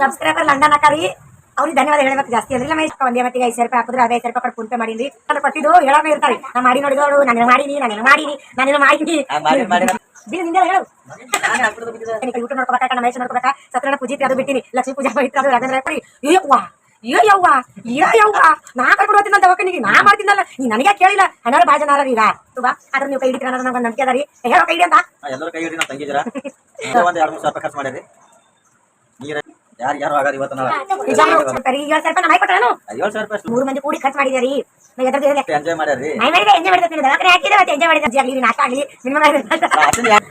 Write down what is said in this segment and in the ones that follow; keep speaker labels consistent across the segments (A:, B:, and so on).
A: Subscriber London ಅಕಾರಿ ಅವ್ರಿಗೆ ಧನ್ಯವಾದ ಹೇಳಬೇಕು ಜಾಸ್ತಿ ಅಂದ್ರೆ ಮಹೇಶ್ ಒಂದೇ ಮತ್ತಿಗೆ ಐದು ಸಾವಿರ ರೂಪಾಯಿ ಹಾಕಿದ್ರೆ ಅದೇ ಐದು ಸಾವಿರ ರೂಪಾಯಿ ಫೋನ್ ಪೇ ಮಾಡಿದ್ರಿ ಅಂದ್ರೆ ಕೊಟ್ಟಿದ್ದು ಹೇಳೋದೇ ಇರ್ತಾರೆ. ನಾ ಮಾಡಿ ನೋಡಿದವಳು ನಾನು ಮಾಡೀನಿ ನಾನು ಮಾಡೀನಿ ನಾನು ಮಾಡಿನಿ. ಬಿಲ್ ನಿಂದೆ ಹೇಳು. ಯೂಟ್ಯೂಬ್ ನೋಡ್ಕೋಬೇಕಾ ನಮ್ಮ ಮಹೇಶ್ ನೋಡ್ಕೋಬೇಕಾ? ಸತ್ಯನಾರಾಯಣ ಪೂಜಿತ್ರಿ ಅದು ಬಿಟ್ಟಿನಿ. ಲಕ್ಷ್ಮೀ ಪೂಜಾ ಬೈತ್ರ ಅದು ರಾಜೇಂದ್ರ ಕೊಡಿ ಅಯ್ಯವ್ವ ಏ ಯವ್ವ ನಾನು ಯವ್ವ ನಾ ಕರ್ಕೊಂಡು ಹೋಗ್ತೀನಿ ಅಂತ ದವಾಖಾನಿಗೆ. ನಾ ಮಾಡ್ತೀನಲ್ಲ. ನೀ ನನಗೆ ಕೇಳಿಲ್ಲ. ಹಣಾರ ಭಾಳ ಜನ ಅದಾರ ಈಗ. ತುಂಬಾ ಅದ್ರ ನೀವು ಕೈ ಹಿಡಿತೀರ ಅನ್ನೋದು ನಂಗೆ ನಂಬಿಕೆ ಅದ ರೀ. ಹೇಳೋ ಕೈ ಹಿಡಿ ಅಂತ.
B: ಎಲ್ಲರೂ ಕೈ ಹಿಡಿ ನಮ್ಮ ತಂಗಿದ್ದೀರಾ? ಒಂದು ಎರಡು ಮೂರು ಸಾವಿರ ಖರ್ಚು ಮಾಡಿರಿ. ನೀರ ಯಾರು ಯಾರು ಆಗಾರ ಇವತ್ತು ನಾಳೆ?
A: ನಿಜ ಸರಿ ಈಗ ಸ್ವಲ್ಪ ನಾ ಕೊಟ್ಟನು
B: ಏಳು ಸಾವಿರ ರೂಪಾಯಿ
A: ಮೂರು ಮಂದಿ ಕೂಡಿ ಖರ್ಚು ಮಾಡಿದ್ರಿ
B: ಎಂಜಾಯ್ ಮಾಡ್ಯಾರಿ
A: ನಾ ಮಾಡಿದೆ ಎಂಜಾಯ್ ಮಾಡಿದೆ ದವಾಖಾನೆ ಮತ್ತೆ ಎಂಜಾಯ್ ಮಾಡಿದೆ ನಾಷ್ಟ ಆಗಲಿ ನಿಮ್ಮ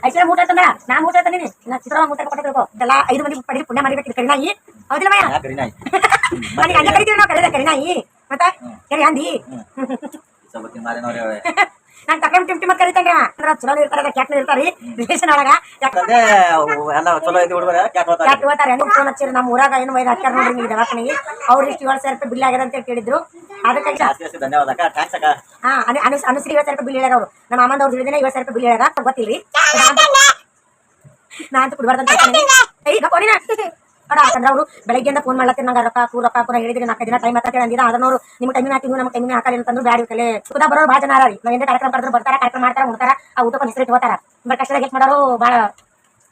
A: ಐಶ್ವರ್ಯ ಮೂಟ ತಂದ ನಾ ಮೂಟ ತಂದಿನಿ. ನಾ ಚಿತ್ರ ಮೂಟ ಕೊಟ್ಟಿರ್ಬೇಕು ಎಲ್ಲ ಐದು ಮಂದಿ ಪಡಿ ಪುಣ್ಯ ಮಾಡಿಬೇಕು ಕರಿನಾಯಿ ಹೌದಿಲ್ಲ ಮಯ್ಯ
B: ಯಾಕೆ ನಾಯಿ?
A: ನನಗೆ ಹಂಗೆ ಕರಿತೀವಿ ನಾವು ಕರೀದ ಕರಿನಾಯಿ ಮತ್ತ ಕರಿ ಅಂದಿ.
B: ಸ್ವಲ್ಪ
A: ನಾನು ತಕೊಂಡ್ ಟಿಮ್ ಟಿಮ್ ಕರಿತಂಗ ಅಂದ್ರ ಚಲೋ ಇರ್ತಾರೆ ಕ್ಯಾಟ್ ಇರ್ತಾರೆ ರಿಲೇಷನ್ ಒಳಗ
B: ಎಲ್ಲ ಚಲೋ ಹುಡುಗರ ಕ್ಯಾಟ್ ಹೋಗ್ತಾರೆ
A: ಕ್ಯಾಟ್ ಹೋಗ್ತಾರೆ ಹೆಂಗ್ ಫೋನ್ ಹಚ್ಚಿರು ನಮ್ಮ ಊರಾಗ ಏನು ವೈದ್ಯ ಹಾಕ್ಯಾರ ನೋಡ್ರಿ ನೀವು ದವಾಖಾನಿಗೆ ಅವ್ರು ಇಷ್ಟು ಏಳು ಸಾವಿರ ರೂಪಾಯಿ ಬಿಲ್ ಆಗ್ಯದ ಅಂತ ಕೇಳಿದ್ರು ಅದಕ್ಕಾಗಿ
B: ಧನ್ಯವಾದ
A: ಹಾ ಅನು ಅನು ಅನುಶ್ರೀ ಏಳು ಸಾವಿರ ರೂಪಾಯಿ ಬಿಲ್ ಹೇಳ್ಯಾರ ಅವರು ನಮ್ಮ ಮಾಮಂದ ಅವ್ರು ಹೇಳಿದ್ರೆ ಏಳು ಸಾವಿರ ರೂಪಾಯಿ ಬಿಲ್ ಹೇಳ್ಯಾರ ಗೊತ್ತಿಲ್ರಿ ನಾ ಅಂತ ಕುಡ್ಬಾರ್ದಂತ ಈಗ ಕೊಡಿನ ಅಡ ಯಾಕಂದ್ರೆ ಅವರು ಬೆಳಗ್ಗೆಯಿಂದ ಫೋನ್ ಮಾಡ್ಲತ್ತೀನಿ ನಂಗೆ ರೊಕ್ಕ ಕೂ ರೊಕ್ಕ ಕೂಡ ಹೇಳಿದ್ರೆ ನಾಲ್ಕು ದಿನ ಟೈಮ್ ಆಗ್ತದೆ ಅಂದಿರ ಅದನ್ನೋರು ನಿಮ್ಮ ಟೈಮಿನ ಹಾಕಿ ನಮ್ಮ ಟೈಮಿನ ಹಾಕಲಿ ಅಂತಂದ್ರು ಬ್ಯಾಡ ಕಲೆ. ಸುಧಾ ಬರೋರು ಭಾಳ ಜನ ಅದಾರಿ. ನಾವು ಏನೇ ಕಾರ್ಯಕ್ರಮ ಕರೆದ್ರು ಬರ್ತಾರ ಕಾರ್ಯಕ್ರಮ ಮಾಡ್ತಾರ ಹೋಗ್ತಾರ ಆ ಊಟಕ್ಕೆ ಹೆಸರು ಇಟ್ಕೋತಾರ ಬಟ್ ಕಷ್ಟದಾಗ ಹೆಲ್ಪ್ ಮಾಡೋರು ಭಾಳ